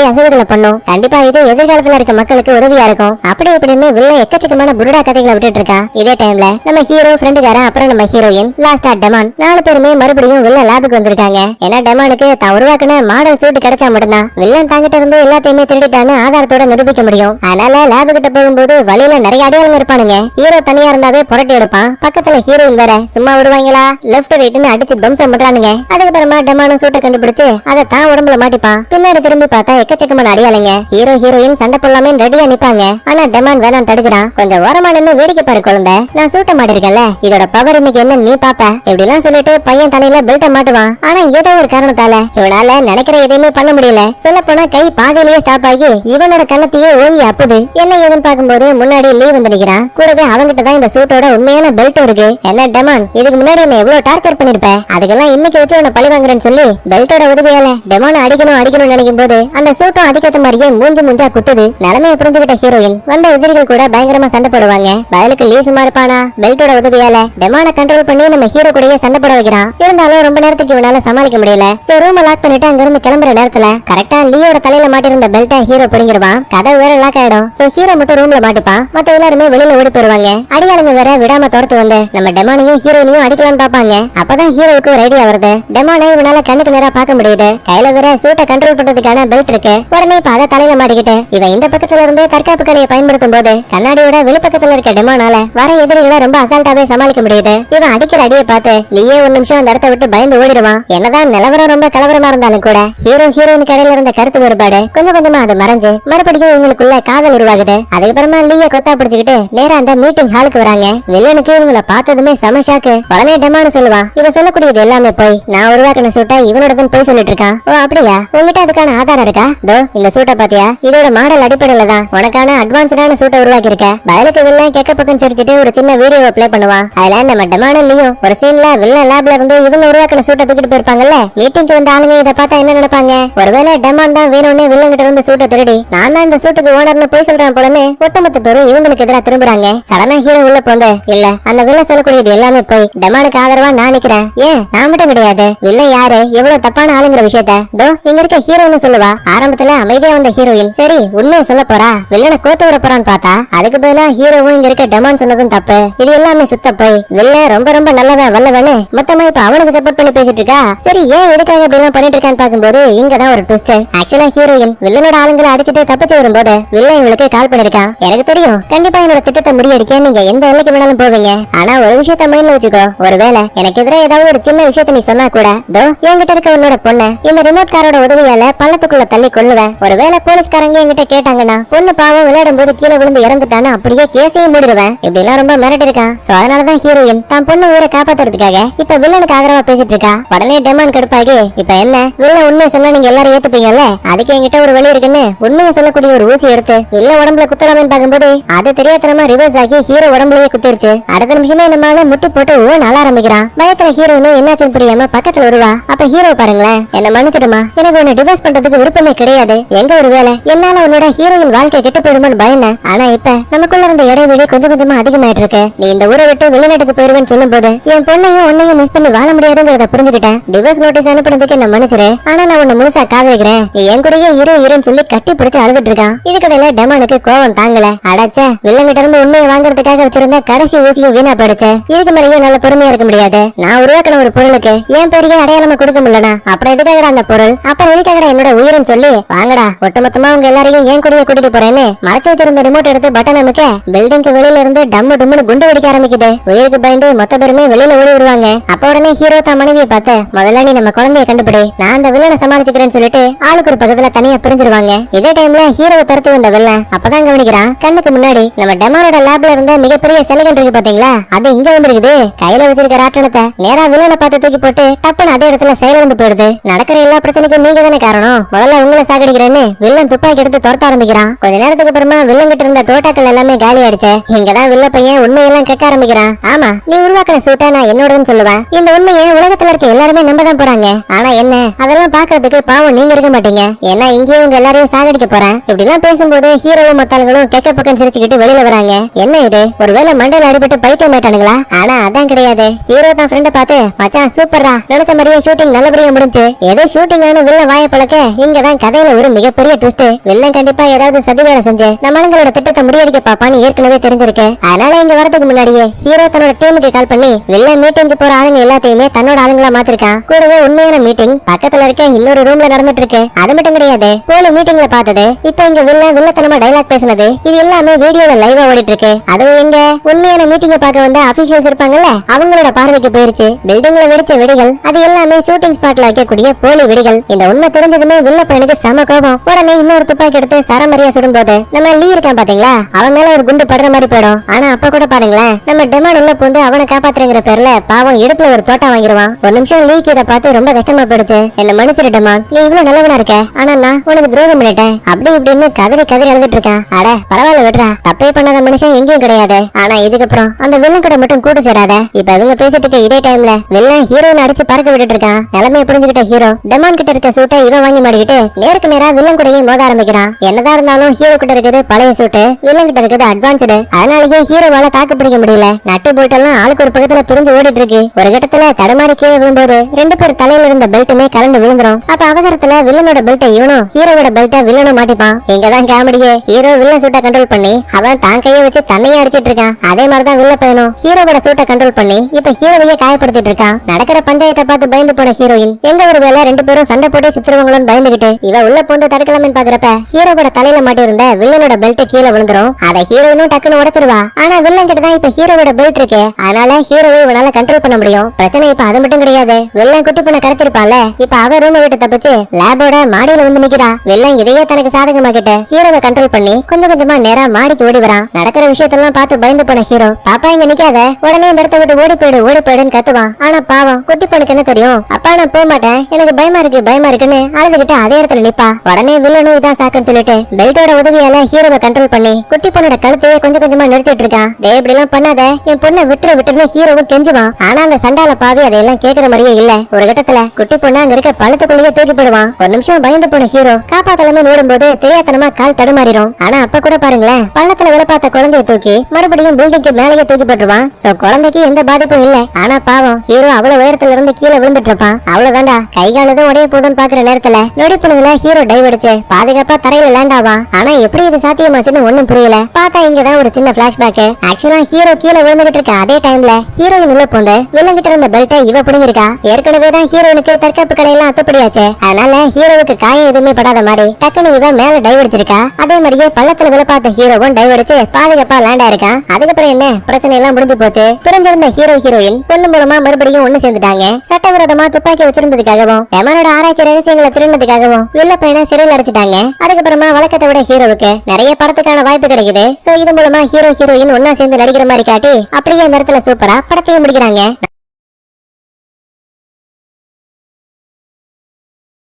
அசைவுகளை பண்ணும். கண்டிப்பா இது எதிர்காலத்துல இருக்க மக்களுக்கு உதவியா இருக்கும். அப்படி இப்படின்னு வில்ல எக்கச்சக்கமான புருடா கதைகளை விட்டுட்டு இருக்கா. இதே டைம்ல நம்ம ஹீரோ ஃப்ரெண்டுக்காரன் அப்புறம் நம்ம ஹீரோயின் லாஸ்டா டெமான். நாலு பேருமே மறுபடியும் வில்ல லேபுக்கு வந்திருக்காங்க. ஏன்னா டெமானுக்கு தான் உருவாக்குன மாடல் சூட் கிடைச்சா மட்டும்தான். வில்லன் தாங்கிட்ட இருந்து எல்லாத்தையுமே திருடிட்டான்னு ஆதாரத்தோட நிரூபிக்க முடியும். அதனால லேபு கிட்ட போகும்போது வழியில நிறைய அடையாளம் இருப்பானுங்க. ஹீரோ தனியா இருந்தாவே புரட்டி எடுப்பான். பக்கத்துல ஹீரோயின் வேற சும்மா விடுவாங்களா? லெப்ட் ரைட்னு அடிச்சு தம்சம் பண்றானுங்க. அதுக்கப்புறமா டெமானும் சூட்டை கண்டுபிடிச்சு அதை தான் உடம்புல மாட்டிப்பான் பின்னாடி திரும்பி பார்த்தா எக்கச்சக்கமான அடியாளுங்க. ஹீரோ ஹீரோயின் சண்டை போடலாமே ரெடியா நிப்பாங்க. ஆனா டெமான் வேணாம் தடுக்கிறான். கொஞ்சம் ஓரமா நின்று வேடிக்கை பாரு குழந்தை. நான் சூட்ட மாட்டிருக்கேன்ல. இதோட பவர் இன்னைக்கு என்ன நீ பாப்ப. இப்படி எல்லாம் சொல்லிட்டு பையன் தலையில பெல்ட்ட மாட்டுவான். ஆனா ஏதோ ஒரு காரணத்தால இவனால நினைக்கிற எதையுமே பண்ண முடியல. சொல்ல போனா கை பாதையிலேயே ஸ்டாப் ஆகி இவனோட கண்ணத்தையே ஓங்கி அப்புது. என்ன ஏதுன்னு பாக்கும்போது முன்னாடி லீவ் வந்து நிக்கிறான் கூடவே அவங்கிட்ட தான் இந்த சூட்டோட உண்மையான பெல்ட் இருக்கு. என்ன டெமான் இதுக்கு முன்னாடி என்ன எவ்வளவு டார்ச்சர் பண்ணிருப்ப? அதுக்கெல்லாம் இன்னைக்கு வச்சு டெமோனை பழி வாங்குறேன்னு சொல்லி பெல்ட்டோட உதவியால டெமோனை அடிக்கணும் அடிக்கணும்னு நினைக்கும் போது அந்த சூட்டும் அதுக்கேத்த மாதிரியே மூஞ்சி மூஞ்சா குத்துது. நிலைமையை புரிஞ்சுக்கிட்ட ஹீரோயின் வந்த எதிரிகள் கூட பயங்கரமா சண்டை போடுவாங்க. பதிலுக்கு லீ சும்மா இருப்பானா? பெல்ட்டோட உதவியால டெமோனை கண்ட்ரோல் பண்ணி நம்ம ஹீரோ கூடயே சண்டை போட வைக்கிறான். இருந்தாலும் ரொம்ப நேரத்துக்கு இவனால சமாளிக்க முடியல. சோ ரூம் லாக் பண்ணிட்டு அங்கிருந்து கிளம்புற நேரத்துல கரெக்டா லீயோட தலையில மாட்டிருந்த பெல்ட்டை ஹீரோ பிடிங்கிருவான். கதை வேற லாக் ஆயிடும். சோ ஹீரோ மட்டும் ரூம்ல மாட்டிப்பான். மத்த எல்லாருமே வெளியில ஓடி போயிருவாங்க. அடியாளுங்க வேற விடாம துரத்து வந்து நம்ம டெமானையும் ஹீரோனையும் அடிக்கலாம்னு பாப்பாங்க அப்பதான் ஹீரோவுக்கு ஒரு ஐடியா வருது. டெமோனை இவனால கண்ணுக்கு நேரா பார்க்க முடியுது. கையில வேற சூட்டை கண்ட்ரோல் பண்றதுக்கான பெல்ட் இருக்கு. உடனே இப்ப அதை தலையில மாட்டிக்கிட்டு இவன் இந்த பக்கத்துல இருந்து தற்காப்பு கலையை பயன்படுத்தும் போது கண்ணாடியோட வெளிப்பக்கத்துல இருக்க டெமோனால வர எதிரிகளை ரொம்ப அசால்ட்டாவே சமாளிக்க முடியுது. இவன் அடிக்கிற அடியை பார்த்து லியே ஒரு நிமிஷம் அந்த இடத்த விட்டு பயந்து ஓடிடுவான். என்னதான் நிலவரம் ரொம்ப கலவரமா இருந்தாலும் கூட ஹீரோ ஹீரோயின் கடையில இருந்த கருத்து வேறுபாடு கொஞ்சம் கொஞ்சமா அது மறைஞ்சு மறுபடியும் இவங்களுக்குள்ள காதல் உருவாகுது. அதுக்கப்புறமா லீய கொத்தா பிடிச்சுக்கிட்டு நேரா அந்த மீட்டிங் ஹாலுக்கு வராங்க. வில்லனுக்கு இவங்கள பார்த்ததுமே சமஷாக்கு உடனே டெமான்னு சொல்லுவான். இவன் சொல்லக்கூடியது எல்லாமே போய் நான் உருவாக்கின சூட்டை இவனோடதுன்னு போய் சொல்லிட்டு இருக்கான் ஓ அப்படியா? உங்ககிட்ட அதுக்கான ஆதாரம் இருக்கா? தோ இந்த சூட்டை பாத்தியா? இதோட மாடல் அடிப்படையில தான். உனக்கான அட்வான்ஸ்டான சூட்டை உருவாக்கி இருக்க பதிலுக்கு வில்லன் கேட்க பக்கம் சிரிச்சிட்டு ஒரு சின்ன வீடியோவை பிளே பண்ணுவான் அதுல நம்ம லியோ ஒரு சீன்ல வில்லன் லேப்ல இருந்து இவங்க உருவாக்கின சூட்டை தூக்கிட்டு போயிருப்பாங்கல்ல? மீட்டிங்க்கு வந்த ஆளுங்க இதை பார்த்தா என்ன நினைப்பாங்க? ஒருவேளை டெமான் தான் வேணும்னு வில்லன் கிட்ட இருந்து சூட்டை திருடி நான் தான் இந்த சூட்டுக்கு ஓனர்னு போய் சொல்றேன் போலன்னு ஒட்டுமொத்த பேரும் இவங்களுக்கு எதிராக திரும்புறாங்க. சடனா ஹீரோ உள்ள போந்து இல்ல அந்த வில்லன் சொல்லக்கூடியது எல்லாமே போய் டெமானுக்கு ஆதரவா நான் நிக்கிறேன். ஏன் நான் மட்டும் கிடையாது. இல்ல யாரு? எவ்வளவு தப்பான ஆளுங்கிற விஷயத்த. தோ இங்க இருக்க ஹீரோன்னு சொல்லுவா. ஆரம்பத்துல அமைதியா வந்த ஹீரோயின். சரி உண்மையை சொல்ல போறா? வில்லனை கோத்து விட போறான்னு பார்த்தா அதுக்கு பதிலா ஹீரோவும் இங்க இருக்க டெமான் சொன்னதும் தப்பு. இது எல்லாமே சுத்த போய் வில்லன் ரொம்ப ரொம்ப நல்லவன் வல்லவனு மொத்தமா இப்ப அவனுக்கு சப்போர்ட் பண்ணி பேசிட்டு இருக்கா? சரி ஏன் எதுக்காக இப்படி எல்லாம் பண்ணிட்டு இருக்கான்னு பாக்கும்போது இங்கதான் ஒரு ட்விஸ்ட் ஆக்சுவலா ஹீரோயின் வில்லனோட ஆளுங்களை அடிச்சுட்டு தப்பிச்சு வரும்போது வில்லன் இவளுக்கு கால் பண்ணிருக்கான் எனக்கு தெரியும். கண்டிப்பா என்னோட திட்டத்தை முடியடிக்க நீங்க எந்த எல்லைக்கு வேணாலும் போவீங்க. ஆனா ஒரு விஷயத்த மைண்ட்ல வச்சுக்கோ. ஒருவேளை எனக்கு எதிராக ஏதாவது ஒரு சின்ன விஷயத்த நீ சொன்னா கூட தோ என்கிட்ட இருக்க உன்னோட பொண்ணு இந்த ரிமோட் காரோட உதவியால பள்ளத்துக்குள்ள தள்ளி கொள்ளுவேன். ஒருவேளை போலீஸ்காரங்க என்கிட்ட கேட்டாங்கன்னா பொண்ணு பாவம் விளையாடும் போது கீழே விழுந்து இறந்துட்டானா அப்படியே கேசையும் மூடிடுவேன். இப்படி எல்லாம் ரொம்ப மிரட்டு இருக்கான் சோ அதனாலதான் ஹீரோயின் தான் பொண்ணு உயிரை காப்பாத்துறதுக்காக இப்ப வில்லனுக்கு ஆதரவா பேசிட்டு இருக்கா? உடனே டெமான் கடுப்பாகி இப்ப என்ன? வில்ல உண்மை சொன்னா நீங்க எல்லாரும் ஏத்துப்பீங்கல்ல? அதுக்கு என்கிட்ட ஒரு வழி இருக்குன்னு உண்மையை சொல்லக்கூடிய ஒரு ஊசி எடுத்து வில்ல உடம்புல குத்தலாமன்னு பாக்கும்போது அது தெரியாதனமா ரிவர்ஸ் ஆகி ஹீரோ உடம்புலயே குத்திருச்சு. அடுத்த நிமிஷமே நம்மளால முட்டி போட்டு ஓ நல்லா ஆரம்பிக்கிறான் பயத்துல ஹீரோன்னு என்னாச்சுன்னு புரியாம பக்கத்துல வருவா. அப்ப ஹீரோ பாருங்களேன். என்ன மன்னிச்சிடுமா? எனக்கு உன்னை டிவோர்ஸ் பண்றதுக்கு விருப்பமே கிடையாது. எங்க ஒரு வேலை என்னால உன்னோட ஹீரோயின் வாழ்க்கை கெட்டு போயிடுமோன்னு பயந்தேன். ஆனா இப்ப நமக்குள்ள இருந்த இடைவெளி கொஞ்சம் கொஞ்சமா அதிகமாயிட்டு இருக்கு நீ இந்த ஊரை விட்டு வெளிநாட்டுக்கு போயிருவேன்னு சொல்லும் போது என் பொண்ணையும் உன்னையும் மிஸ் பண்ணி வாழ முடியாதுங்கிறத புரிஞ்சுக்கிட்டேன். டிவோர்ஸ் நோட்டீஸ் அனுப்புறதுக்கு என்ன மன்னிச்சிரு. ஆனா நான் உன்னை முழுசா காதலிக்கிறேன் நீ என் கூடயே இரு இருன்னு சொல்லி கட்டி பிடிச்சு அழுதுட்டு இருக்கான் இதுக்கடையில டெமானுக்கு கோவம் தாங்கல. அடைச்ச வில்லங்கிட்ட இருந்து உண்மையை வாங்குறதுக்காக வச்சிருந்த கடைசி ஊசியும் வீணா போயிடுச்சு. இதுக்கு மேலேயே நல்ல பொறுமையா இருக்க முடியாது. நான் உருவாக்கின ஒரு பொருளுக்கு ஏன் என் அடையாளமா கொடுக்க முடியலனா அப்புறம் எதுக்காகடா அந்த பொருள்? அப்புறம் எதுக்காகடா என்னோட உயிரும் சொல்லி. வாங்கடா. ஒட்டுமொத்தமா உங்க எல்லாரையும் ஏன் கூட கூட்டிட்டு போறேன்னு மறைச்சு வச்சிருந்த ரிமோட் எடுத்து பட்டன் அமைக்க பில்டிங்க்கு வெளியில இருந்து டம்மு டும்முன்னு குண்டு வெடிக்க ஆரம்பிக்குது. உயிருக்கு பயந்து மொத்த பேருமே வெளியில ஓடி விடுவாங்க. அப்ப உடனே ஹீரோ தான் மனைவியை பார்த்து முதல்ல நீ நம்ம குழந்தைய கண்டுபிடி. நான் அந்த வில்லனை சமாளிச்சுக்கிறேன்னு சொல்லிட்டு ஆளுக்கு ஒரு பக்கத்துல தனியா பிரிஞ்சிருவாங்க. இதே டைம்ல ஹீரோவை துரத்து வந்த வில்லன் அப்பதான் கவனிக்கிறான். கண்ணுக்கு முன்னாடி நம்ம டெமானோட லேப்ல இருந்த மிகப்பெரிய சிலைகள் இருக்கு பாத்தீங்களா? அது இங்க வந்திருக்குது. கையில வச்சிருக்க ராட்டனத்தை நேரா வில்லனை பார்த்து தூக்கி போட்டு டப்புன்னு அதே இடத்துல செயலிழந்து போயிடுது. நடக்கிற எல்லா பிரச்சனைக்கும் நீங்க தானே காரணம்? முதல்ல உங்களை சாகடிக்கிறேன்னு வில்லன் துப்பாக்கி எடுத்து துரத்த ஆரம்பிக்கிறான். கொஞ்ச நேரத்துக்கு அப்புறமா வில்லன் கிட்ட இருந்த தோட்டாக்கள் எல்லாமே காலி ஆயிடுச்சு. இங்கதான் வில்ல பையன் உண்மையெல்லாம் கேட்க ஆரம்பிக்கிறான். ஆமா நீ உருவாக்கின சூட்டை நான் என்னோடன்னு சொல்லுவேன் இந்த உண்மையை உலகத்துல இருக்க எல்லாருமே நம்ப தான் போறாங்க. ஆனா என்ன? அதெல்லாம் பாக்குறதுக்கு பாவம் நீங்க இருக்க மாட்டீங்க. ஏன்னா இங்கேயே உங்க எல்லாரையும் சாகடிக்க போறேன். இப்படி எல்லாம் பேசும்போது ஹீரோவும் மத்தாள்களும் கெக்க பக்கம் சிரிச்சுக்கிட்டு வெளியில வராங்க. என்ன இது? ஒருவேளை மண்டையில அடிபட்டு பைத்தியம் ஆயிட்டானுங்களா? ஆனா அதான் கிடையாது. ஹீரோ தான் ஃப்ரெண்ட பார்த்து மச்சான் சூப்பர்ரா நினைச்ச மாதிரியே ஷூட்டிங் நல்லபடியா முடிஞ்சு. ஏதோ ஷூட்டிங்கான வில்ல வாய பழக்க இங்கதான் கதையில ஒரு மிகப்பெரிய ட்விஸ்ட் வில்லன் கண்டிப்பா ஏதாவது சதி வேலை செஞ்சு நம்மளுங்களோட திட்டத்தை முடியடிக்க பாப்பான்னு ஏற்கனவே தெரிஞ்சிருக்கு. அதனால இங்க வரதுக்கு முன்னாடியே ஹீரோ தன்னோட டீமுக்கு கால் பண்ணி வில்லன் மீட்டிங்க்கு போற ஆளுங்க எல்லாத்தையுமே தன்னோட ஆளுங்களா மாத்திருக்கான். கூடவே உண்மையான மீட்டிங் பக்கத்துல இருக்க இன்னொரு ரூம்ல நடந்துட்டு இருக்கு அது மட்டும் கிடையாது போல மீட்டிங்ல பார்த்தது. இப்போ இங்க வில்ல வில்லத்தனமா டைலாக் பேசுனது. இது எல்லாமே வீடியோல லைவா ஓடிட்டு இருக்கு அதுவும் எங்க? உண்மையான மீட்டிங்க பார்க்க வந்த அபிஷியல்ஸ் இருப்பாங்கல்ல அவங்களோட பார்வைக்கு போயிருச்சு. பில்டிங்ல வெடிச்ச வெடிகள் அது எல்லாமே ஷூட்டிங் ஸ்பாட்ல வைக்கக்கூடிய போலி வெடிகள். இந்த உண்மை தெரிஞ்சதுமே வில்ல பையனுக்கு செம கோபம். உடனே இன்னொரு துப்பாக்கி எடுத்து சரமரியா சுடும் போது நம்ம லீ இருக்கான் பாத்தீங்களா? அவன் மேல ஒரு குண்டு படுற மாதிரி போயிடும். ஆனா அப்ப கூட பாருங்களேன் நம்ம டெமான் உள்ள பூந்து அவனை காப்பாத்துறங்கிற பேர்ல பாவம் இடுப்புல ஒரு தோட்டம் வாங்கிடுவான். ஒரு நிமிஷம் லீக்கு இதை பார்த்து ரொம்ப கஷ்டமா போயிடுச்சு. என்ன மன்னிச்சிரு டெமான் நீ இவ்வளவு நல்லவனா இருக்க. ஆனா நான் உனக்கு துரோகம் பண்ணிட்டேன். அப்படி இப்படின்னு கதறி கதறி அழுதுட்டு இருக்கான். அட பரவாயில்ல விடுறா. தப்பே பண்ணாத மனுஷன் எங்கேயும் கிடையாது. ஆனா இதுக்கப்புறம் அந்த வில்லன் கூட மட்டும் கூட்டு சேராத. இப்ப இவங்க பேசிட்டு இருக்க இதே டைம்ல வில்லன் ஹீரோனை அடிச்சு வச்சு பறக்க விட்டுட்டு இருக்கான் நிலைமையை புரிஞ்சுக்கிட்ட ஹீரோ டெமான் கிட்ட இருக்க சூட்டை இவன் வாங்கி மாட்டிக்கிட்டு நேருக்கு நேரா வில்லன் கூடயே மோத ஆரம்பிக்கிறான் என்னதான் இருந்தாலும் ஹீரோ கிட்ட இருக்குது பழைய சூட்டு வில்லன் கிட்ட இருக்குது அட்வான்ஸ்டு அதனாலயே ஹீரோவால தாக்கு பிடிக்க முடியல. நட்டு போல்ட் எல்லாம் ஆளுக்கு ஒரு பக்கத்துல பிரிஞ்சு ஓடிட்டு இருக்கு. ஒரு கட்டத்துல தடுமாறி கீழே விழும்போது ரெண்டு பேர் தலையில இருந்த பெல்ட்டுமே கலந்து விழுந்துரும். அப்ப அவசரத்துல வில்லனோட பெல்ட்டை இவனும் ஹீரோவோட பெல்ட்டை வில்லனும் மாட்டிப்பான். இங்கதான் காமெடியே ஹீரோ வில்லன் சூட்டை கண்ட்ரோல் பண்ணி அவன் தான் கையை வச்சு தன்னையே அடிச்சிட்டு இருக்கான். அதே மாதிரிதான் வில்ல பையனும் ஹீரோவோட சூட்டை கண்ட்ரோல் பண்ணி இப்ப ஹீரோவையே காயப்படுத்திட்டு இருக்கான். நடக்கிற பஞ்சாயத்து பார்த்து பயந்து போன ஹீரோயின். எங்க ஒரு வேலை ரெண்டு பேரும் சண்டை போட்டு சித்திரவங்களும் பயந்துகிட்டு இவ உள்ள பூந்து தடுக்கலாம்னு பாக்குறப்ப ஹீரோவோட தலையில மாட்டி இருந்த வில்லனோட பெல்ட் கீழே விழுந்துரும். அதை ஹீரோயினும் டக்குன்னு உடைச்சிருவா. ஆனா வில்லன் கிட்ட தான் இப்ப ஹீரோவோட பெல்ட் இருக்கு. அதனால ஹீரோவை இவனால கண்ட்ரோல் பண்ண முடியும். பிரச்சனை இப்ப அது மட்டும் கிடையாது. வில்லன் குட்டி பண்ண கடத்திருப்பால இப்ப அவ ரூம் விட்டு தப்பிச்சு லேபோட மாடியில வந்து நிக்கிறா வில்லன் இதையே தனக்கு சாதகமாக்கிட்டு ஹீரோவை கண்ட்ரோல் பண்ணி கொஞ்சம் கொஞ்சமா நேரா மாடிக்கு ஓடி வரான். நடக்கிற விஷயத்தெல்லாம் பார்த்து பயந்து போன ஹீரோ பாப்பா இங்க நிக்காத. உடனே இந்த இடத்த விட்டு ஓடி போயிடு ஓடி போயிடுன்னு கத்துவான். ஆனா பாவம் குட்டி பண்ண பொண்ணுக்கு என்ன தெரியும்? அப்பா நான் போக மாட்டேன். எனக்கு பயமா இருக்கு பயமா இருக்குன்னு அழுதுகிட்டு அதே இடத்துல நிப்பா. உடனே வில்லனும் இதான் சாக்குன்னு சொல்லிட்டு பெல்ட்டோட உதவியால ஹீரோவை கண்ட்ரோல் பண்ணி குட்டி பொண்ணோட கழுத்தையே கொஞ்சம் கொஞ்சமா நெரிச்சிட்டு இருக்கான் டே இப்படி எல்லாம் பண்ணாத. என் பொண்ணை விட்டுரு விட்டுருன்னு ஹீரோவும் கெஞ்சுவான். ஆனா அந்த சண்டால பாவி அதையெல்லாம் கேக்குற மாதிரியே இல்ல. ஒரு கட்டத்துல குட்டி பொண்ணு அங்க இருக்க பழத்துக்குள்ளேயே தூக்கி போடுவான். ஒரு நிமிஷம் பயந்து போன ஹீரோ காப்பாத்தலமே ஓடும் போது தெரியாதனமா கால் தடுமாறிடும். ஆனா அப்ப கூட பாருங்களேன் பள்ளத்துல விழ பார்த்த குழந்தைய தூக்கி மறுபடியும் பில்டிங்க்கு மேலேயே தூக்கி போட்டுருவான். சோ குழந்தைக்கு எந்த பாதிப்பும் இல்ல. ஆனா பாவம் ஹீரோ அவ்வளவு உயரத்துல இருந்து கீழே விழுந்துட்டு இருப்பான் அவ்வளவுதான்டா. கை காலதும் உடைய போதும் பாக்குற நேரத்துல நொடி பொழுதுல ஹீரோ டைவ் அடிச்சு பாதுகாப்பா தரையில லேண்ட் ஆவான். ஆனா எப்படி இது சாத்தியமாச்சுன்னு ஒண்ணும் புரியல. பார்த்தா இங்கதான் ஒரு சின்ன பிளாஷ்பேக் ஆக்சுவலா ஹீரோ கீழே விழுந்துகிட்டு இருக்க அதே டைம்ல ஹீரோயின் உள்ள போந்து வில்லன் இருந்த பெல்ட்டை இவ பிடிங்கிருக்கா. ஏற்கனவே தான் ஹீரோனுக்கு தற்காப்பு கடையெல்லாம் அத்துப்படியாச்சு. அதனால ஹீரோவுக்கு காயம் எதுவுமே படாத மாதிரி டக்குனு இவ மேல டைவ் அடிச்சிருக்கா. அதே மாதிரியே பள்ளத்துல விழ பார்த்த ஹீரோவும் டைவ் அடிச்சு பாதுகாப்பா லேண்ட் ஆயிருக்கான் அதுக்கப்புறம் என்ன? பிரச்சனை எல்லாம் முடிஞ்சு போச்சு. பிறந்திருந்த ஹீரோ ஹீரோயின் பொண்ணு மூலமா மறுபடியும் ஒண்ணு சேர்ந்துட்டாங்க. சட்டவிரோதமா துப்பாக்கி வச்சிருந்ததுக்காகவும் எமனோட ஆராய்ச்சி ரகசியங்களை திருடினதுக்காகவும் வில்ல பையனை சிறையில் அடைச்சிட்டாங்க. அதுக்கப்புறமா வழக்கத்தை விட ஹீரோவுக்கு நிறைய படத்துக்கான வாய்ப்பு கிடைக்குது. சோ இது மூலமா ஹீரோ ஹீரோயின் ஒன்னா சேர்ந்து நடிக்கிற மாதிரி காட்டி அப்படியே அந்த இடத்துல சூப்பரா படத்தையும் முடிக்கிறாங்க.